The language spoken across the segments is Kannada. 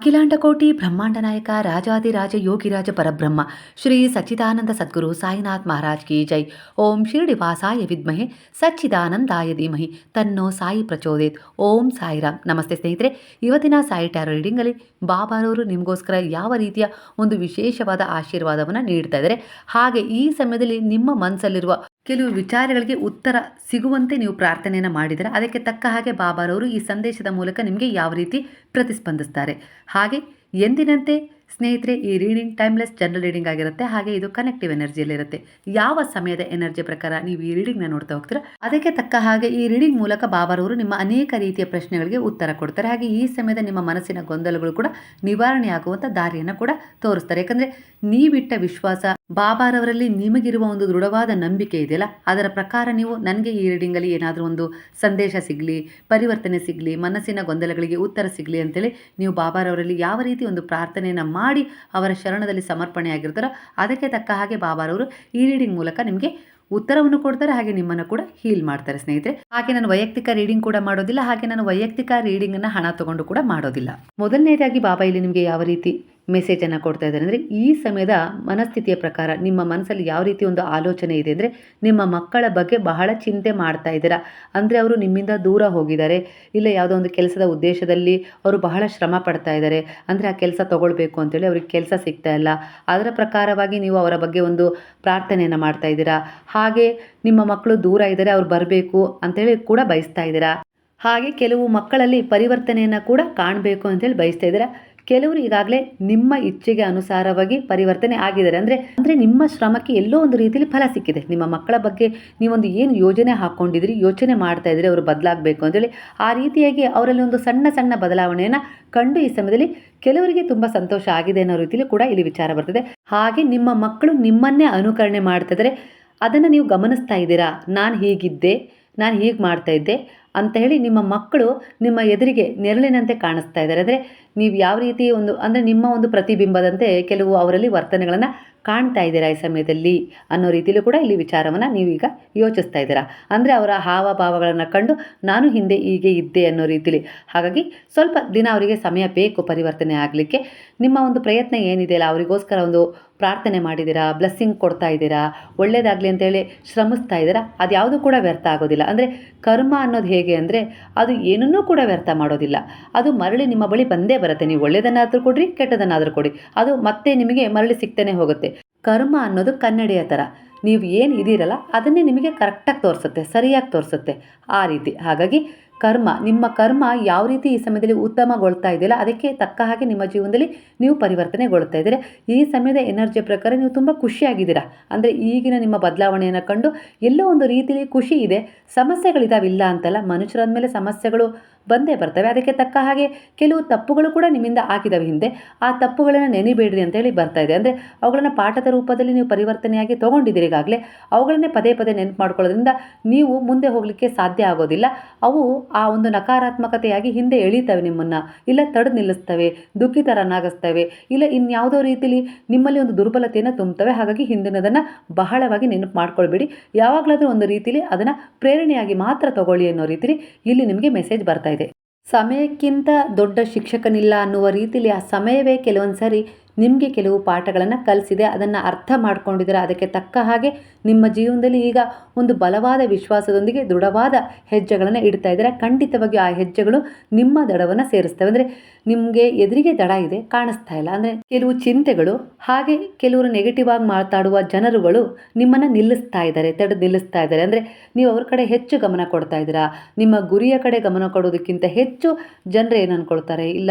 ಅಖಿಲಾಂಡಕೋಟಿ ಬ್ರಹ್ಮಾಂಡ ನಾಯಕ ರಾಜಾದಿರಾಜ ಯೋಗಿರಾಜ ಪರಬ್ರಹ್ಮ, ಶ್ರೀ ಸಚ್ಚಿದಾನಂದ ಸದ್ಗುರು ಸಾಯಿನಾಥ್ ಮಹಾರಾಜ್ ಕಿ ಜೈ. ಓಂ ಶಿರಡಿ ವಾಸಾಯ ವಿದ್ಮಹೆ, ಸಚ್ಚಿದಾನಂದಾಯ ಧೀಮಹಿ. ತನ್ನೋ ಸಾಯಿ ಪ್ರಚೋದಿತ್ ಓಂ ಸಾಯಿರಾಮ್. ನಮಸ್ತೆ ಸ್ನೇಹಿತರೆ, ಇವತ್ತಿನ ಸಾಯಿ ಟ್ಯಾರೋ ರೀಡಿಂಗಲ್ಲಿ ಬಾಬಾರವರು ನಿಮಗೋಸ್ಕರ ಯಾವ ರೀತಿಯ ಒಂದು ವಿಶೇಷವಾದ ಆಶೀರ್ವಾದವನ್ನು ನೀಡ್ತಾ ಇದ್ದಾರೆ. ಹಾಗೆ ಈ ಸಮಯದಲ್ಲಿ ನಿಮ್ಮ ಮನಸ್ಸಲ್ಲಿರುವ ಕೆಲವು ವಿಚಾರಗಳಿಗೆ ಉತ್ತರ ಸಿಗುವಂತೆ ನೀವು ಪ್ರಾರ್ಥನೆಯನ್ನು ಮಾಡಿದರೆ ಅದಕ್ಕೆ ತಕ್ಕ ಹಾಗೆ ಬಾಬಾರವರು ಈ ಸಂದೇಶದ ಮೂಲಕ ನಿಮಗೆ ಯಾವ ರೀತಿ ಪ್ರತಿಸ್ಪಂದಿಸ್ತಾರೆ. ಹಾಗೆ ಎಂದಿನಂತೆ ಸ್ನೇಹಿತರೆ ಈ ರೀಡಿಂಗ್ ಟೈಮ್ಲೆಸ್ ಜನರಲ್ ರೀಡಿಂಗ್ ಆಗಿರುತ್ತೆ, ಹಾಗೆ ಇದು ಕನೆಕ್ಟಿವ್ ಎನರ್ಜಿಯಲ್ಲಿರುತ್ತೆ ಯಾವ ಸಮಯದ ಎನರ್ಜಿ ಪ್ರಕಾರ ನೀವು ಈ ರೀಡಿಂಗ್ನ ನೋಡ್ತಾ ಹೋಗ್ತೀರಾ? ಅದಕ್ಕೆ ತಕ್ಕ ಹಾಗೆ ಈ ರೀಡಿಂಗ್ ಮೂಲಕ ಬಾಬಾರವರು ನಿಮ್ಮ ಅನೇಕ ರೀತಿಯ ಪ್ರಶ್ನೆಗಳಿಗೆ ಉತ್ತರ ಕೊಡ್ತಾರೆ. ಹಾಗೆ ಈ ಸಮಯದ ನಿಮ್ಮ ಮನಸ್ಸಿನ ಗೊಂದಲಗಳು ಕೂಡ ನಿವಾರಣೆ ಆಗುವಂಥ ದಾರಿಯನ್ನು ಕೂಡ ತೋರಿಸ್ತಾರೆ. ಯಾಕಂದರೆ ನೀವಿಟ್ಟ ವಿಶ್ವಾಸ ಬಾಬಾರವರಲ್ಲಿ ನಿಮಗಿರುವ ಒಂದು ದೃಢವಾದ ನಂಬಿಕೆ ಇದೆಯಲ್ಲ, ಅದರ ಪ್ರಕಾರ ನೀವು ನನಗೆ ಈ ರೀಡಿಂಗಲ್ಲಿ ಏನಾದರೂ ಒಂದು ಸಂದೇಶ ಸಿಗಲಿ, ಪರಿವರ್ತನೆ ಸಿಗಲಿ, ಮನಸ್ಸಿನ ಗೊಂದಲಗಳಿಗೆ ಉತ್ತರ ಸಿಗಲಿ ಅಂತೇಳಿ ನೀವು ಬಾಬಾರವರಲ್ಲಿ ಯಾವ ರೀತಿ ಒಂದು ಪ್ರಾರ್ಥನೆಯನ್ನು ಮಾಡಿ ಅವರ ಶರಣದಲ್ಲಿ ಸಮರ್ಪಣೆಯಾಗಿರ್ತಾರೋ ಅದಕ್ಕೆ ತಕ್ಕ ಹಾಗೆ ಬಾಬಾರವರು ಈ ರೀಡಿಂಗ್ ಮೂಲಕ ನಿಮಗೆ ಉತ್ತರವನ್ನು ಕೊಡ್ತಾರೆ, ಹಾಗೆ ನಿಮ್ಮನ್ನು ಕೂಡ ಹೀಲ್ ಮಾಡ್ತಾರೆ ಸ್ನೇಹಿತರೆ. ಹಾಗೆ ನಾನು ವೈಯಕ್ತಿಕ ರೀಡಿಂಗ್ ಕೂಡ ಮಾಡೋದಿಲ್ಲ, ಹಾಗೆ ನಾನು ವೈಯಕ್ತಿಕ ರೀಡಿಂಗನ್ನು ಹಣ ತಗೊಂಡು ಕೂಡ ಮಾಡೋದಿಲ್ಲ. ಮೊದಲನೇದಾಗಿ ಬಾಬಾ ಇಲ್ಲಿ ನಿಮಗೆ ಯಾವ ರೀತಿ ಮೆಸೇಜನ್ನು ಕೊಡ್ತಾ ಇದ್ದಾರೆ. ಅಂದರೆ ಈ ಸಮಯದ ಮನಸ್ಥಿತಿಯ ಪ್ರಕಾರ ನಿಮ್ಮ ಮನಸ್ಸಲ್ಲಿ ಯಾವ ರೀತಿ ಒಂದು ಆಲೋಚನೆ ಇದೆ ಅಂದರೆ ನಿಮ್ಮ ಮಕ್ಕಳ ಬಗ್ಗೆ ಬಹಳ ಚಿಂತೆ ಮಾಡ್ತಾ ಇದ್ದೀರಾ? ಅಂದರೆ ಅವರು ನಿಮ್ಮಿಂದ ದೂರ ಹೋಗಿದ್ದಾರೆ. ಇಲ್ಲ ಯಾವುದೋ ಒಂದು ಕೆಲಸದ ಉದ್ದೇಶದಲ್ಲಿ ಅವರು ಬಹಳ ಶ್ರಮ ಪಡ್ತಾ ಇದ್ದಾರೆ. ಅಂದರೆ ಆ ಕೆಲಸ ತೊಗೊಳ್ಬೇಕು ಅಂತೇಳಿ ಅವ್ರಿಗೆ ಕೆಲಸ ಸಿಗ್ತಾ ಇಲ್ಲ. ಅದರ ಪ್ರಕಾರವಾಗಿ ನೀವು ಅವರ ಬಗ್ಗೆ ಒಂದು ಪ್ರಾರ್ಥನೆಯನ್ನು ಮಾಡ್ತಾ ಇದ್ದೀರಾ? ಹಾಗೆ ನಿಮ್ಮ ಮಕ್ಕಳು ದೂರ ಇದ್ದಾರೆ, ಅವ್ರು ಬರಬೇಕು ಅಂತೇಳಿ ಕೂಡ ಬಯಸ್ತಾ ಇದ್ದೀರಾ? ಹಾಗೆ ಕೆಲವು ಮಕ್ಕಳಲ್ಲಿ ಪರಿವರ್ತನೆಯನ್ನು ಕೂಡ ಕಾಣಬೇಕು ಅಂತೇಳಿ ಬಯಸ್ತಾ ಇದ್ದೀರಾ? ಕೆಲವರು ಈಗಾಗಲೇ ನಿಮ್ಮ ಇಚ್ಛೆಗೆ ಅನುಸಾರವಾಗಿ ಪರಿವರ್ತನೆ ಆಗಿದ್ದಾರೆ. ಅಂದರೆ ಅಂದರೆ ನಿಮ್ಮ ಶ್ರಮಕ್ಕೆ ಎಲ್ಲೋ ಒಂದು ರೀತಿಯಲ್ಲಿ ಫಲ ಸಿಕ್ಕಿದೆ. ನಿಮ್ಮ ಮಕ್ಕಳ ಬಗ್ಗೆ ನೀವೊಂದು ಏನು ಯೋಜನೆ ಹಾಕ್ಕೊಂಡಿದ್ರಿ ಯೋಚನೆ ಮಾಡ್ತಾ ಇದ್ರಿ ಅವರು ಬದಲಾಗಬೇಕು ಅಂತೇಳಿ ಆ ರೀತಿಯಾಗಿ ಅವರಲ್ಲಿ ಒಂದು ಸಣ್ಣ ಸಣ್ಣ ಬದಲಾವಣೆಯನ್ನು ಕಂಡು ಈ ಸಮಯದಲ್ಲಿ ಕೆಲವರಿಗೆ ತುಂಬ ಸಂತೋಷ ಆಗಿದೆ ಅನ್ನೋ ರೀತಿಯಲ್ಲಿ ಕೂಡ ಇಲ್ಲಿ ವಿಚಾರ ಬರ್ತದೆ. ಹಾಗೆ ನಿಮ್ಮ ಮಕ್ಕಳು ನಿಮ್ಮನ್ನೇ ಅನುಕರಣೆ ಮಾಡ್ತಿದ್ರೆ ಅದನ್ನು ನೀವು ಗಮನಿಸ್ತಾ ಇದ್ದೀರಾ? ನಾನು ಹೀಗಿದ್ದೆ, ನಾನು ಹೀಗೆ ಮಾಡ್ತಾ ಇದ್ದೆ ಅಂತ ಹೇಳಿ ನಿಮ್ಮ ಮಕ್ಕಳು ನಿಮ್ಮ ಎದುರಿಗೆ ನೆರಳಿನಂತೆ ಕಾಣಿಸ್ತಾ ಇದ್ದಾರೆ. ಅಂದರೆ ನೀವು ಯಾವ ರೀತಿ ಒಂದು, ಅಂದರೆ ನಿಮ್ಮ ಒಂದು ಪ್ರತಿಬಿಂಬದಂತೆ ಕೆಲವು ಅವರಲ್ಲಿ ವರ್ತನೆಗಳನ್ನು ಕಾಣ್ತಾ ಇದ್ದೀರಾ ಈ ಸಮಯದಲ್ಲಿ ಅನ್ನೋ ರೀತಿಯಲ್ಲೂ ಕೂಡ ಇಲ್ಲಿ ವಿಚಾರವನ್ನು ನೀವೀಗ ಯೋಚಿಸ್ತಾ ಇದ್ದೀರಾ. ಅಂದರೆ ಅವರ ಹಾವಭಾವಗಳನ್ನು ಕಂಡು ನಾನು ಹಿಂದೆ ಹೀಗೆ ಇದ್ದೆ ಅನ್ನೋ ರೀತಿಲಿ. ಹಾಗಾಗಿ ಸ್ವಲ್ಪ ದಿನ ಅವರಿಗೆ ಸಮಯ ಬೇಕು ಪರಿವರ್ತನೆ ಆಗಲಿಕ್ಕೆ. ನಿಮ್ಮ ಒಂದು ಪ್ರಯತ್ನ ಏನಿದೆಯಲ್ಲ ಅವರಿಗೋಸ್ಕರ ಒಂದು ಪ್ರಾರ್ಥನೆ ಮಾಡಿದ್ದೀರಾ? ಬ್ಲೆಸ್ಸಿಂಗ್ ಕೊಡ್ತಾ ಇದ್ದೀರಾ? ಒಳ್ಳೆಯದಾಗಲಿ ಅಂತೇಳಿ ಶ್ರಮಿಸ್ತಾ ಇದ್ದೀರಾ? ಅದು ಯಾವುದೂ ಕೂಡ ವ್ಯರ್ಥ ಆಗೋದಿಲ್ಲ. ಅಂದರೆ ಕರ್ಮ ಅನ್ನೋದು ಹೇಗೆ ಅಂದರೆ ಅದು ಏನನ್ನೂ ಕೂಡ ವ್ಯರ್ಥ ಮಾಡೋದಿಲ್ಲ. ಅದು ಮರಳಿ ನಿಮ್ಮ ಬಳಿ ಬಂದೇ ಬರುತ್ತೆ. ನೀವು ಒಳ್ಳೆಯದನ್ನಾದರೂ ಕೊಡ್ರಿ, ಕೆಟ್ಟದನ್ನಾದರೂ ಕೊಡಿ ಅದು ಮತ್ತೆ ನಿಮಗೆ ಮರಳಿ ಸಿಗ್ತಾನೆ ಹೋಗುತ್ತೆ. ಕರ್ಮ ಅನ್ನೋದು ಕನ್ನಡಿಯ ಥರ. ನೀವು ಏನು ಇದೀರಲ್ಲ ಅದನ್ನೇ ನಿಮಗೆ ಕರೆಕ್ಟಾಗಿ ತೋರಿಸುತ್ತೆ, ಸರಿಯಾಗಿ ತೋರಿಸುತ್ತೆ. ಆ ರೀತಿ. ಹಾಗಾಗಿ ಕರ್ಮ, ನಿಮ್ಮ ಕರ್ಮ ಯಾವ ರೀತಿ ಈ ಸಮಯದಲ್ಲಿ ಉತ್ತಮಗೊಳ್ತಾ ಇದೆಯಲ್ಲ, ಅದಕ್ಕೆ ತಕ್ಕ ಹಾಗೆ ನಿಮ್ಮ ಜೀವನದಲ್ಲಿ ನೀವು ಪರಿವರ್ತನೆಗೊಳ್ತಾ ಇದ್ದೀರ. ಈ ಸಮಯದ ಎನರ್ಜಿ ಪ್ರಕಾರ ನೀವು ತುಂಬ ಖುಷಿಯಾಗಿದ್ದೀರಾ. ಅಂದರೆ ಈಗಿನ ನಿಮ್ಮ ಬದಲಾವಣೆಯನ್ನು ಕಂಡು ಎಲ್ಲೋ ಒಂದು ರೀತಿಯಲ್ಲಿ ಖುಷಿ ಇದೆ. ಸಮಸ್ಯೆಗಳಿದಾವಿಲ್ಲ ಅಂತಲ್ಲ, ಮನುಷ್ಯರಂದಮೇಲೆ ಸಮಸ್ಯೆಗಳು ಬಂದೇ ಬರ್ತವೆ. ಅದಕ್ಕೆ ತಕ್ಕ ಹಾಗೆ ಕೆಲವು ತಪ್ಪುಗಳು ಕೂಡ ನಿಮ್ಮಿಂದ ಆಗಿದ್ದಾವೆ ಹಿಂದೆ. ಆ ತಪ್ಪುಗಳನ್ನು ನೆನಿಬೇಡ್ರಿ ಅಂತೇಳಿ ಬರ್ತಾ ಇದೆ. ಅಂದರೆ ಅವುಗಳನ್ನು ಪಾಠದ ರೂಪದಲ್ಲಿ ನೀವು ಪರಿವರ್ತನೆಯಾಗಿ ತೊಗೊಂಡಿದ್ದೀರಿ ಈಗಾಗಲೇ. ಅವುಗಳನ್ನೇ ಪದೇ ಪದೇ ನೆನಪು ಮಾಡ್ಕೊಳ್ಳೋದ್ರಿಂದ ನೀವು ಮುಂದೆ ಹೋಗಲಿಕ್ಕೆ ಸಾಧ್ಯ ಆಗೋದಿಲ್ಲ. ಅವು ಆ ಒಂದು ನಕಾರಾತ್ಮಕತೆಯಾಗಿ ಹಿಂದೆ ಎಳೀತವೆ ನಿಮ್ಮನ್ನು. ಇಲ್ಲ ತಡೆದು ನಿಲ್ಲಿಸ್ತವೆ, ದುಃಖಿತರನ್ನಾಗಿಸ್ತವೆ, ಇಲ್ಲ ಇನ್ಯಾವುದೋ ರೀತಿಯಲ್ಲಿ ನಿಮ್ಮಲ್ಲಿ ಒಂದು ದುರ್ಬಲತೆಯನ್ನು ತುಂಬುತ್ತವೆ. ಹಾಗಾಗಿ ಹಿಂದಿನದನ್ನು ಬಹಳವಾಗಿ ನೆನಪು ಮಾಡ್ಕೊಳ್ಬೇಡಿ. ಯಾವಾಗಲಾದರೂ ಒಂದು ರೀತಿಯಲ್ಲಿ ಅದನ್ನು ಪ್ರೇರಣೆಯಾಗಿ ಮಾತ್ರ ತಗೊಳ್ಳಿ ಅನ್ನೋ ರೀತಿಯಲ್ಲಿ ಇಲ್ಲಿ ನಿಮಗೆ ಮೆಸೇಜ್ ಬರ್ತಾ ಇದೆ. ಸಮಯಕ್ಕಿಂತ ದೊಡ್ಡ ಶಿಕ್ಷಕನಿಲ್ಲ ಅನ್ನುವ ರೀತಿಯಲ್ಲಿ ಆ ಸಮಯವೇ ಕೆಲವೊಂದು ಸಾರಿ ನಿಮಗೆ ಕೆಲವು ಪಾಠಗಳನ್ನು ಕಲಿಸಿದೆ, ಅದನ್ನು ಅರ್ಥ ಮಾಡ್ಕೊಂಡಿದ್ದೀರ, ಅದಕ್ಕೆ ತಕ್ಕ ಹಾಗೆ ನಿಮ್ಮ ಜೀವನದಲ್ಲಿ ಈಗ ಒಂದು ಬಲವಾದ ವಿಶ್ವಾಸದೊಂದಿಗೆ ದೃಢವಾದ ಹೆಜ್ಜೆಗಳನ್ನು ಇಡ್ತಾ ಇದ್ದೀರಾ? ಖಂಡಿತವಾಗಿ ಆ ಹೆಜ್ಜೆಗಳು ನಿಮ್ಮ ದಡವನ್ನು ಸೇರಿಸ್ತವೆ. ಅಂದರೆ ನಿಮಗೆ ಎದುರಿಗೆ ದಡ ಇದೆ, ಕಾಣಿಸ್ತಾ ಇಲ್ಲ. ಅಂದರೆ ಕೆಲವು ಚಿಂತೆಗಳು, ಹಾಗೆ ಕೆಲವರು ನೆಗೆಟಿವ್ ಆಗಿ ಮಾತಾಡುವ ಜನರುಗಳು ನಿಮ್ಮನ್ನು ನಿಲ್ಲಿಸ್ತಾ ಇದ್ದಾರೆ, ತಡೆದು ನಿಲ್ಲಿಸ್ತಾ ಇದ್ದಾರೆ. ಅಂದರೆ ನೀವು ಅವ್ರ ಕಡೆ ಹೆಚ್ಚು ಗಮನ ಕೊಡ್ತಾ ಇದ್ದೀರಾ? ನಿಮ್ಮ ಗುರಿಯ ಕಡೆ ಗಮನ ಕೊಡೋದಕ್ಕಿಂತ ಹೆಚ್ಚು ಜನರು ಏನು ಅಂದ್ಕೊಳ್ತಾರೆ ಇಲ್ಲ,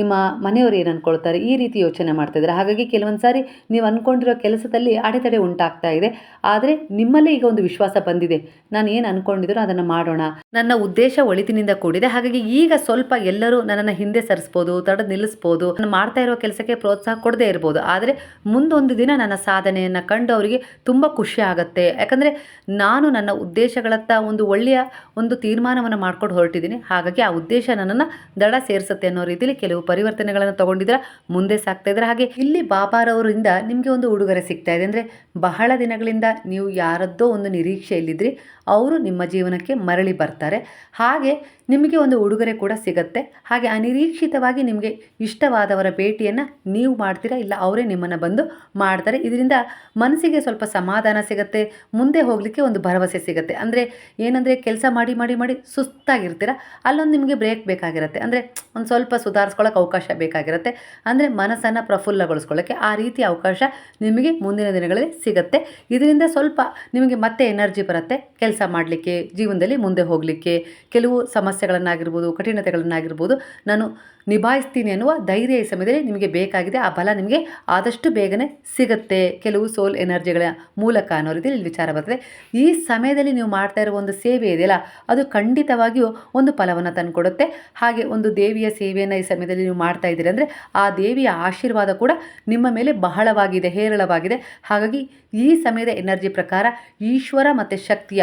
ನಿಮ್ಮ ಮನೆಯವರು ಏನು ಅಂದ್ಕೊಳ್ತಾರೆ ಈ ರೀತಿ ಯೋಚನೆ ಮಾಡ್ತಾ ಇದ್ದಾರೆ. ಹಾಗಾಗಿ ಕೆಲವೊಂದು ಸಾರಿ ನೀವು ಅಂದ್ಕೊಂಡಿರೋ ಕೆಲಸದಲ್ಲಿ ಅಡೆತಡೆ ಉಂಟಾಗ್ತಾ ಇದೆ. ಆದರೆ ನಿಮ್ಮಲ್ಲೇ ಈಗ ಒಂದು ವಿಶ್ವಾಸ ಬಂದಿದೆ. ನಾನು ಏನು ಅಂದ್ಕೊಂಡಿದ್ರು ಅದನ್ನು ಮಾಡೋಣ. ನನ್ನ ಉದ್ದೇಶ ಒಳಿತಿನಿಂದ ಕೂಡಿದೆ. ಹಾಗಾಗಿ ಈಗ ಸ್ವಲ್ಪ ಎಲ್ಲರೂ ನನ್ನನ್ನು ಹಿಂದೆ ಸರಿಸ್ಬೋದು, ತಡೆ ನಿಲ್ಲಿಸ್ಬೋದು. ನಾನು ಮಾಡ್ತಾ ಇರೋ ಕೆಲಸಕ್ಕೆ ಪ್ರೋತ್ಸಾಹ ಕೊಡದೇ ಇರ್ಬೋದು. ಆದರೆ ಮುಂದೊಂದು ದಿನ ನನ್ನ ಸಾಧನೆಯನ್ನು ಕಂಡು ಅವರಿಗೆ ತುಂಬ ಖುಷಿ ಆಗುತ್ತೆ. ಯಾಕಂದರೆ ನಾನು ನನ್ನ ಉದ್ದೇಶಗಳತ್ತ ಒಂದು ಒಳ್ಳೆಯ ಒಂದು ತೀರ್ಮಾನವನ್ನು ಮಾಡ್ಕೊಂಡು ಹೊರಟಿದ್ದೀನಿ. ಹಾಗಾಗಿ ಆ ಉದ್ದೇಶ ನನ್ನನ್ನು ದಡ ಸೇರಿಸುತ್ತೆ ಅನ್ನೋ ರೀತಿಯಲ್ಲಿ ಕೆಲವು ಪರಿವರ್ತನೆಗಳನ್ನು ತಗೊಂಡಿದ್ರೆ ಮುಂದೆ ಸಾಕ್ತಾ ಹಾಗೆ ಇಲ್ಲಿ ಬಾಬಾರವರಿಂದ ನಿಮಗೆ ಒಂದು ಉಡುಗೊರೆ ಸಿಗ್ತಾ ಇದೆ. ಅಂದರೆ ಬಹಳ ದಿನಗಳಿಂದ ನೀವು ಯಾರದ್ದೋ ಒಂದು ನಿರೀಕ್ಷೆಯಲ್ಲಿದ್ರಿ, ಅವರು ನಿಮ್ಮ ಜೀವನಕ್ಕೆ ಮರಳಿ ಬರ್ತಾರೆ. ಹಾಗೆ ನಿಮಗೆ ಒಂದು ಉಡುಗೊರೆ ಕೂಡ ಸಿಗತ್ತೆ. ಹಾಗೆ ಅನಿರೀಕ್ಷಿತವಾಗಿ ನಿಮಗೆ ಇಷ್ಟವಾದವರ ಭೇಟಿಯನ್ನು ನೀವು ಮಾಡ್ತೀರಾ ಇಲ್ಲ ಅವರೇ ನಿಮ್ಮನ್ನು ಬಂದು ಮಾಡ್ತಾರೆ. ಇದರಿಂದ ಮನಸ್ಸಿಗೆ ಸ್ವಲ್ಪ ಸಮಾಧಾನ ಸಿಗುತ್ತೆ, ಮುಂದೆ ಹೋಗಲಿಕ್ಕೆ ಒಂದು ಭರವಸೆ ಸಿಗುತ್ತೆ. ಅಂದರೆ ಏನಂದರೆ ಕೆಲಸ ಮಾಡಿ ಮಾಡಿ ಮಾಡಿ ಸುಸ್ತಾಗಿರ್ತೀರ, ಅಲ್ಲೊಂದು ನಿಮಗೆ ಬ್ರೇಕ್ ಬೇಕಾಗಿರುತ್ತೆ. ಅಂದರೆ ಒಂದು ಸ್ವಲ್ಪ ಸುಧಾರಿಸ್ಕೊಳ್ಳೋಕೆ ಅವಕಾಶ ಬೇಕಾಗಿರುತ್ತೆ. ಅಂದರೆ ಮನಸ್ಸನ್ನು ಪ್ರಫುಲ್ಲಗೊಳಿಸ್ಕೊಳ್ಳೋಕ್ಕೆ ಆ ರೀತಿ ಅವಕಾಶ ನಿಮಗೆ ಮುಂದಿನ ದಿನಗಳಲ್ಲಿ ಸಿಗುತ್ತೆ. ಇದರಿಂದ ಸ್ವಲ್ಪ ನಿಮಗೆ ಮತ್ತೆ ಎನರ್ಜಿ ಬರುತ್ತೆ. ಕೆಲಸ ಮಾಡಲಿಕ್ಕೆ, ಜೀವನದಲ್ಲಿ ಮುಂದೆ ಹೋಗಲಿಕ್ಕೆ, ಕೆಲವು ಸಮಸ್ಯೆಗಳನ್ನಾಗಿರ್ಬೋದು ಕಠಿಣತೆಗಳನ್ನಾಗಿರ್ಬೋದು ನಾನು ನಿಭಾಯಿಸ್ತೀನಿ ಅನ್ನುವ ಧೈರ್ಯ ಈ ಸಮಯದಲ್ಲಿ ನಿಮಗೆ ಬೇಕಾಗಿದೆ. ಆ ಬಲ ನಿಮಗೆ ಆದಷ್ಟು ಬೇಗನೆ ಸಿಗುತ್ತೆ. ಕೆಲವು ಸೋಲ್ ಎನರ್ಜಿಗಳ ಮೂಲಕ ಅನ್ನೋ ರೀತಿಯಲ್ಲಿ ವಿಚಾರ ಬರ್ತದೆ. ಈ ಸಮಯದಲ್ಲಿ ನೀವು ಮಾಡ್ತಾ ಇರೋ ಒಂದು ಸೇವೆ ಇದೆಯಲ್ಲ, ಅದು ಖಂಡಿತವಾಗಿಯೂ ಒಂದು ಫಲವನ್ನು ತಂದುಕೊಡುತ್ತೆ. ಹಾಗೆ ಒಂದು ದೇವಿಯ ಸೇವೆಯನ್ನು ಈ ಸಮಯದಲ್ಲಿ ನೀವು ಮಾಡ್ತಾ ಇದ್ದೀರಿ ಅಂದರೆ ಆ ದೇವಿಯ ಆಶೀರ್ವಾದ ಕೂಡ ನಿಮ್ಮ ಮೇಲೆ ಬಹಳವಾಗಿದೆ, ಹೇರಳವಾಗಿದೆ. ಹಾಗಾಗಿ ಈ ಸಮಯದ ಎನರ್ಜಿ ಪ್ರಕಾರ ಈಶ್ವರ ಮತ್ತು ಶಕ್ತಿಯ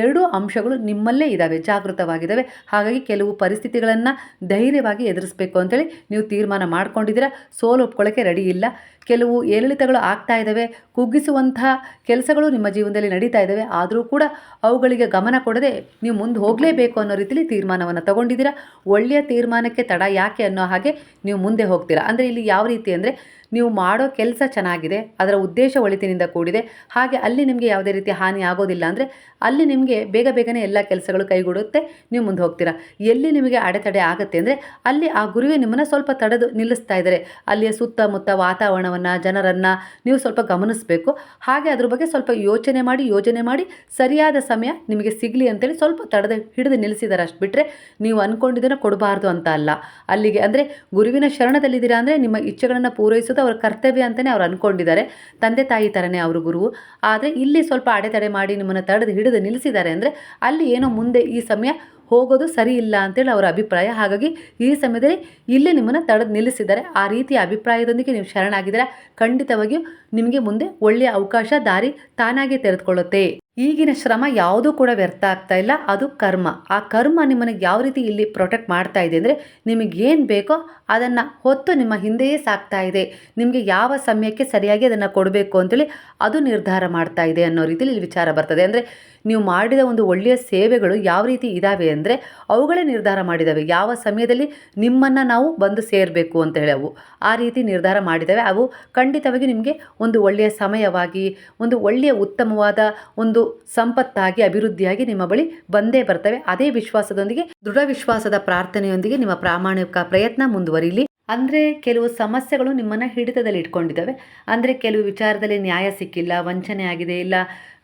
ಎರಡೂ ಅಂಶಗಳು ನಿಮ್ಮಲ್ಲೇ ಇದ್ದಾವೆ, ಜಾಗೃತವಾಗಿದ್ದಾವೆ. ಹಾಗಾಗಿ ಕೆಲವು ಪರಿಸ್ಥಿತಿಗಳನ್ನು ಧೈರ್ಯವಾಗಿ ಎದುರಿಸಬೇಕು. ಅಂತೇಳಿ ನೀವು ತೀರ್ಮಾನ ಮಾಡ್ಕೊಂಡಿದ್ದೀರಾ ಸೋಲು ಒಪ್ಕೊಳ್ಳೋಕ್ಕೆ ರೆಡಿ ಇಲ್ಲ. ಕೆಲವು ಏರಿಳಿತಗಳು ಆಗ್ತಾ ಇದ್ದಾವೆ ಕುಗ್ಗಿಸುವಂತಹ ಕೆಲಸಗಳು ನಿಮ್ಮ ಜೀವನದಲ್ಲಿ ನಡೀತಾ ಇದ್ದಾವೆ, ಆದರೂ ಕೂಡ ಅವುಗಳಿಗೆ ಗಮನ ಕೊಡದೆ ನೀವು ಮುಂದೆ ಹೋಗಲೇಬೇಕು ಅನ್ನೋ ರೀತಿಯಲ್ಲಿ ತೀರ್ಮಾನವನ್ನು ತಗೊಂಡಿದ್ದೀರಾ? ಒಳ್ಳೆಯ ತೀರ್ಮಾನಕ್ಕೆ ತಡ ಯಾಕೆ ಅನ್ನೋ ಹಾಗೆ ನೀವು ಮುಂದೆ ಹೋಗ್ತೀರಾ? ಅಂದರೆ ಇಲ್ಲಿ ಯಾವ ರೀತಿ ಅಂದರೆ ನೀವು ಮಾಡೋ ಕೆಲಸ ಚೆನ್ನಾಗಿದೆ, ಅದರ ಉದ್ದೇಶ ಒಳಿತಿನಿಂದ ಕೂಡಿದೆ, ಹಾಗೆ ಅಲ್ಲಿ ನಿಮಗೆ ಯಾವುದೇ ರೀತಿ ಹಾನಿ ಆಗೋದಿಲ್ಲ ಅಂದರೆ ಅಲ್ಲಿ ನಿಮಗೆ ಬೇಗ ಬೇಗನೆ ಎಲ್ಲ ಕೆಲಸಗಳು ಕೈಗೂಡುತ್ತೆ, ನೀವು ಮುಂದೆ ಹೋಗ್ತೀರಾ? ಎಲ್ಲಿ ನಿಮಗೆ ಅಡೆತಡೆ ಆಗುತ್ತೆ ಅಂದರೆ ಅಲ್ಲಿ ಆ ಗುರುವೇ ನಿಮ್ಮನ್ನು ಸ್ವಲ್ಪ ತಡೆದು ನಿಲ್ಲಿಸ್ತಾ ಇದ್ದಾರೆ. ಅಲ್ಲಿಯ ಸುತ್ತಮುತ್ತ ವಾತಾವರಣವನ್ನು ಜನರನ್ನು ನೀವು ಸ್ವಲ್ಪ ಗಮನಿಸಬೇಕು. ಹಾಗೆ ಅದ್ರ ಬಗ್ಗೆ ಸ್ವಲ್ಪ ಯೋಚನೆ ಮಾಡಿ, ಯೋಜನೆ ಮಾಡಿ, ಸರಿಯಾದ ಸಮಯ ನಿಮಗೆ ಸಿಗಲಿ ಅಂತೇಳಿ ಸ್ವಲ್ಪ ತಡೆದ ಹಿಡಿದು ನಿಲ್ಲಿಸಿದ್ದಾರೆ ಅಷ್ಟು ಬಿಟ್ಟರೆ ನೀವು ಅಂದ್ಕೊಂಡಿದ್ದನ್ನು ಕೊಡಬಾರ್ದು ಅಂತ ಅಲ್ಲ. ಅಲ್ಲಿಗೆ ಅಂದರೆ ಗುರುವಿನ ಶರಣದಲ್ಲಿದ್ದೀರಾ ಅಂದರೆ ನಿಮ್ಮ ಇಚ್ಛೆಗಳನ್ನು ಪೂರೈಸೋದು ಅವರ ಕರ್ತವ್ಯ ಅಂತಲೇ ಅವ್ರು ಅಂದ್ಕೊಂಡಿದ್ದಾರೆ ತಂದೆ ತಾಯಿ ಥರನೇ ಅವರು ಗುರುವು. ಆದರೆ ಇಲ್ಲಿ ಸ್ವಲ್ಪ ಅಡೆತಡೆ ಮಾಡಿ ನಿಮ್ಮನ್ನು ತಡೆದು ಹಿಡಿದು ನಿಲ್ಲಿಸಿದ್ದಾರೆ ಅಂದರೆ ಅಲ್ಲಿ ಏನೋ ಮುಂದೆ ಈ ಸಮಯ ಹೋಗೋದು ಸರಿ ಇಲ್ಲ ಅಂತೇಳಿ ಅವರ ಅಭಿಪ್ರಾಯ. ಹಾಗಾಗಿ ಈ ಸಮಯದಲ್ಲಿ ಇಲ್ಲೇ ನಿಮ್ಮನ್ನು ತಡೆದು ನಿಲ್ಲಿಸಿದ್ದಾರೆ. ಆ ರೀತಿಯ ಅಭಿಪ್ರಾಯದೊಂದಿಗೆ ನೀವು ಶರಣಾಗಿದ್ದೀರಾ? ಖಂಡಿತವಾಗಿಯೂ ನಿಮಗೆ ಮುಂದೆ ಒಳ್ಳೆಯ ಅವಕಾಶ ದಾರಿ ತಾನಾಗೇ ತೆರೆದುಕೊಳ್ಳುತ್ತೆ. ಈಗಿನ ಶ್ರಮ ಯಾವುದೂ ಕೂಡ ವ್ಯರ್ಥ ಆಗ್ತಾ ಇಲ್ಲ. ಅದು ಕರ್ಮ. ಆ ಕರ್ಮ ನಿಮ್ಮನ್ನು ಯಾವ ರೀತಿ ಇಲ್ಲಿ ಪ್ರೊಟೆಕ್ಟ್ ಮಾಡ್ತಾ ಇದೆ ಅಂದರೆ ನಿಮಗೇನು ಬೇಕೋ ಅದನ್ನು ಹೊತ್ತು ನಿಮ್ಮ ಹಿಂದೆಯೇ ಸಾಕ್ತಾ ಇದೆ. ನಿಮಗೆ ಯಾವ ಸಮಯಕ್ಕೆ ಸರಿಯಾಗಿ ಅದನ್ನು ಕೊಡಬೇಕು ಅಂತೇಳಿ ಅದು ನಿರ್ಧಾರ ಮಾಡ್ತಾ ಇದೆ ಅನ್ನೋ ರೀತಿಯಲ್ಲಿ ವಿಚಾರ ಬರ್ತದೆ. ಅಂದರೆ ನೀವು ಮಾಡಿದ ಒಂದು ಒಳ್ಳೆಯ ಸೇವೆಗಳು ಯಾವ ರೀತಿ ಇದ್ದಾವೆ ಅಂದರೆ ಅವುಗಳೇ ನಿರ್ಧಾರ ಮಾಡಿದ್ದಾವೆ ಯಾವ ಸಮಯದಲ್ಲಿ ನಿಮ್ಮನ್ನು ನಾವು ಬಂದು ಸೇರಬೇಕು ಅಂತ ಹೇಳಿ ಅವು ಆ ರೀತಿ ನಿರ್ಧಾರ ಮಾಡಿದ್ದಾವೆ ಅವು ಖಂಡಿತವಾಗಿ ನಿಮಗೆ ಒಂದು ಒಳ್ಳೆಯ ಸಮಯವಾಗಿ, ಒಂದು ಒಳ್ಳೆಯ ಉತ್ತಮವಾದ ಒಂದು ಸಂಪತ್ತಾಗಿ, ಅಭಿವೃದ್ಧಿಯಾಗಿ ನಿಮ್ಮ ಬಳಿ ಬಂದೇ ಬರ್ತವೆ. ಅದೇ ವಿಶ್ವಾಸದೊಂದಿಗೆ, ದೃಢ ವಿಶ್ವಾಸದ ಪ್ರಾರ್ಥನೆಯೊಂದಿಗೆ ನಿಮ್ಮ ಪ್ರಾಮಾಣಿಕ ಪ್ರಯತ್ನ ಮುಂದುವರಿಲಿ. ಅಂದರೆ ಕೆಲವು ಸಮಸ್ಯೆಗಳು ನಿಮ್ಮನ್ನು ಹಿಡಿತದಲ್ಲಿ ಇಟ್ಕೊಂಡಿದ್ದಾವೆ ಅಂದರೆ ಕೆಲವು ವಿಚಾರದಲ್ಲಿ ನ್ಯಾಯ ಸಿಕ್ಕಿಲ್ಲ, ವಂಚನೆ ಆಗಿದೆ, ಇಲ್ಲ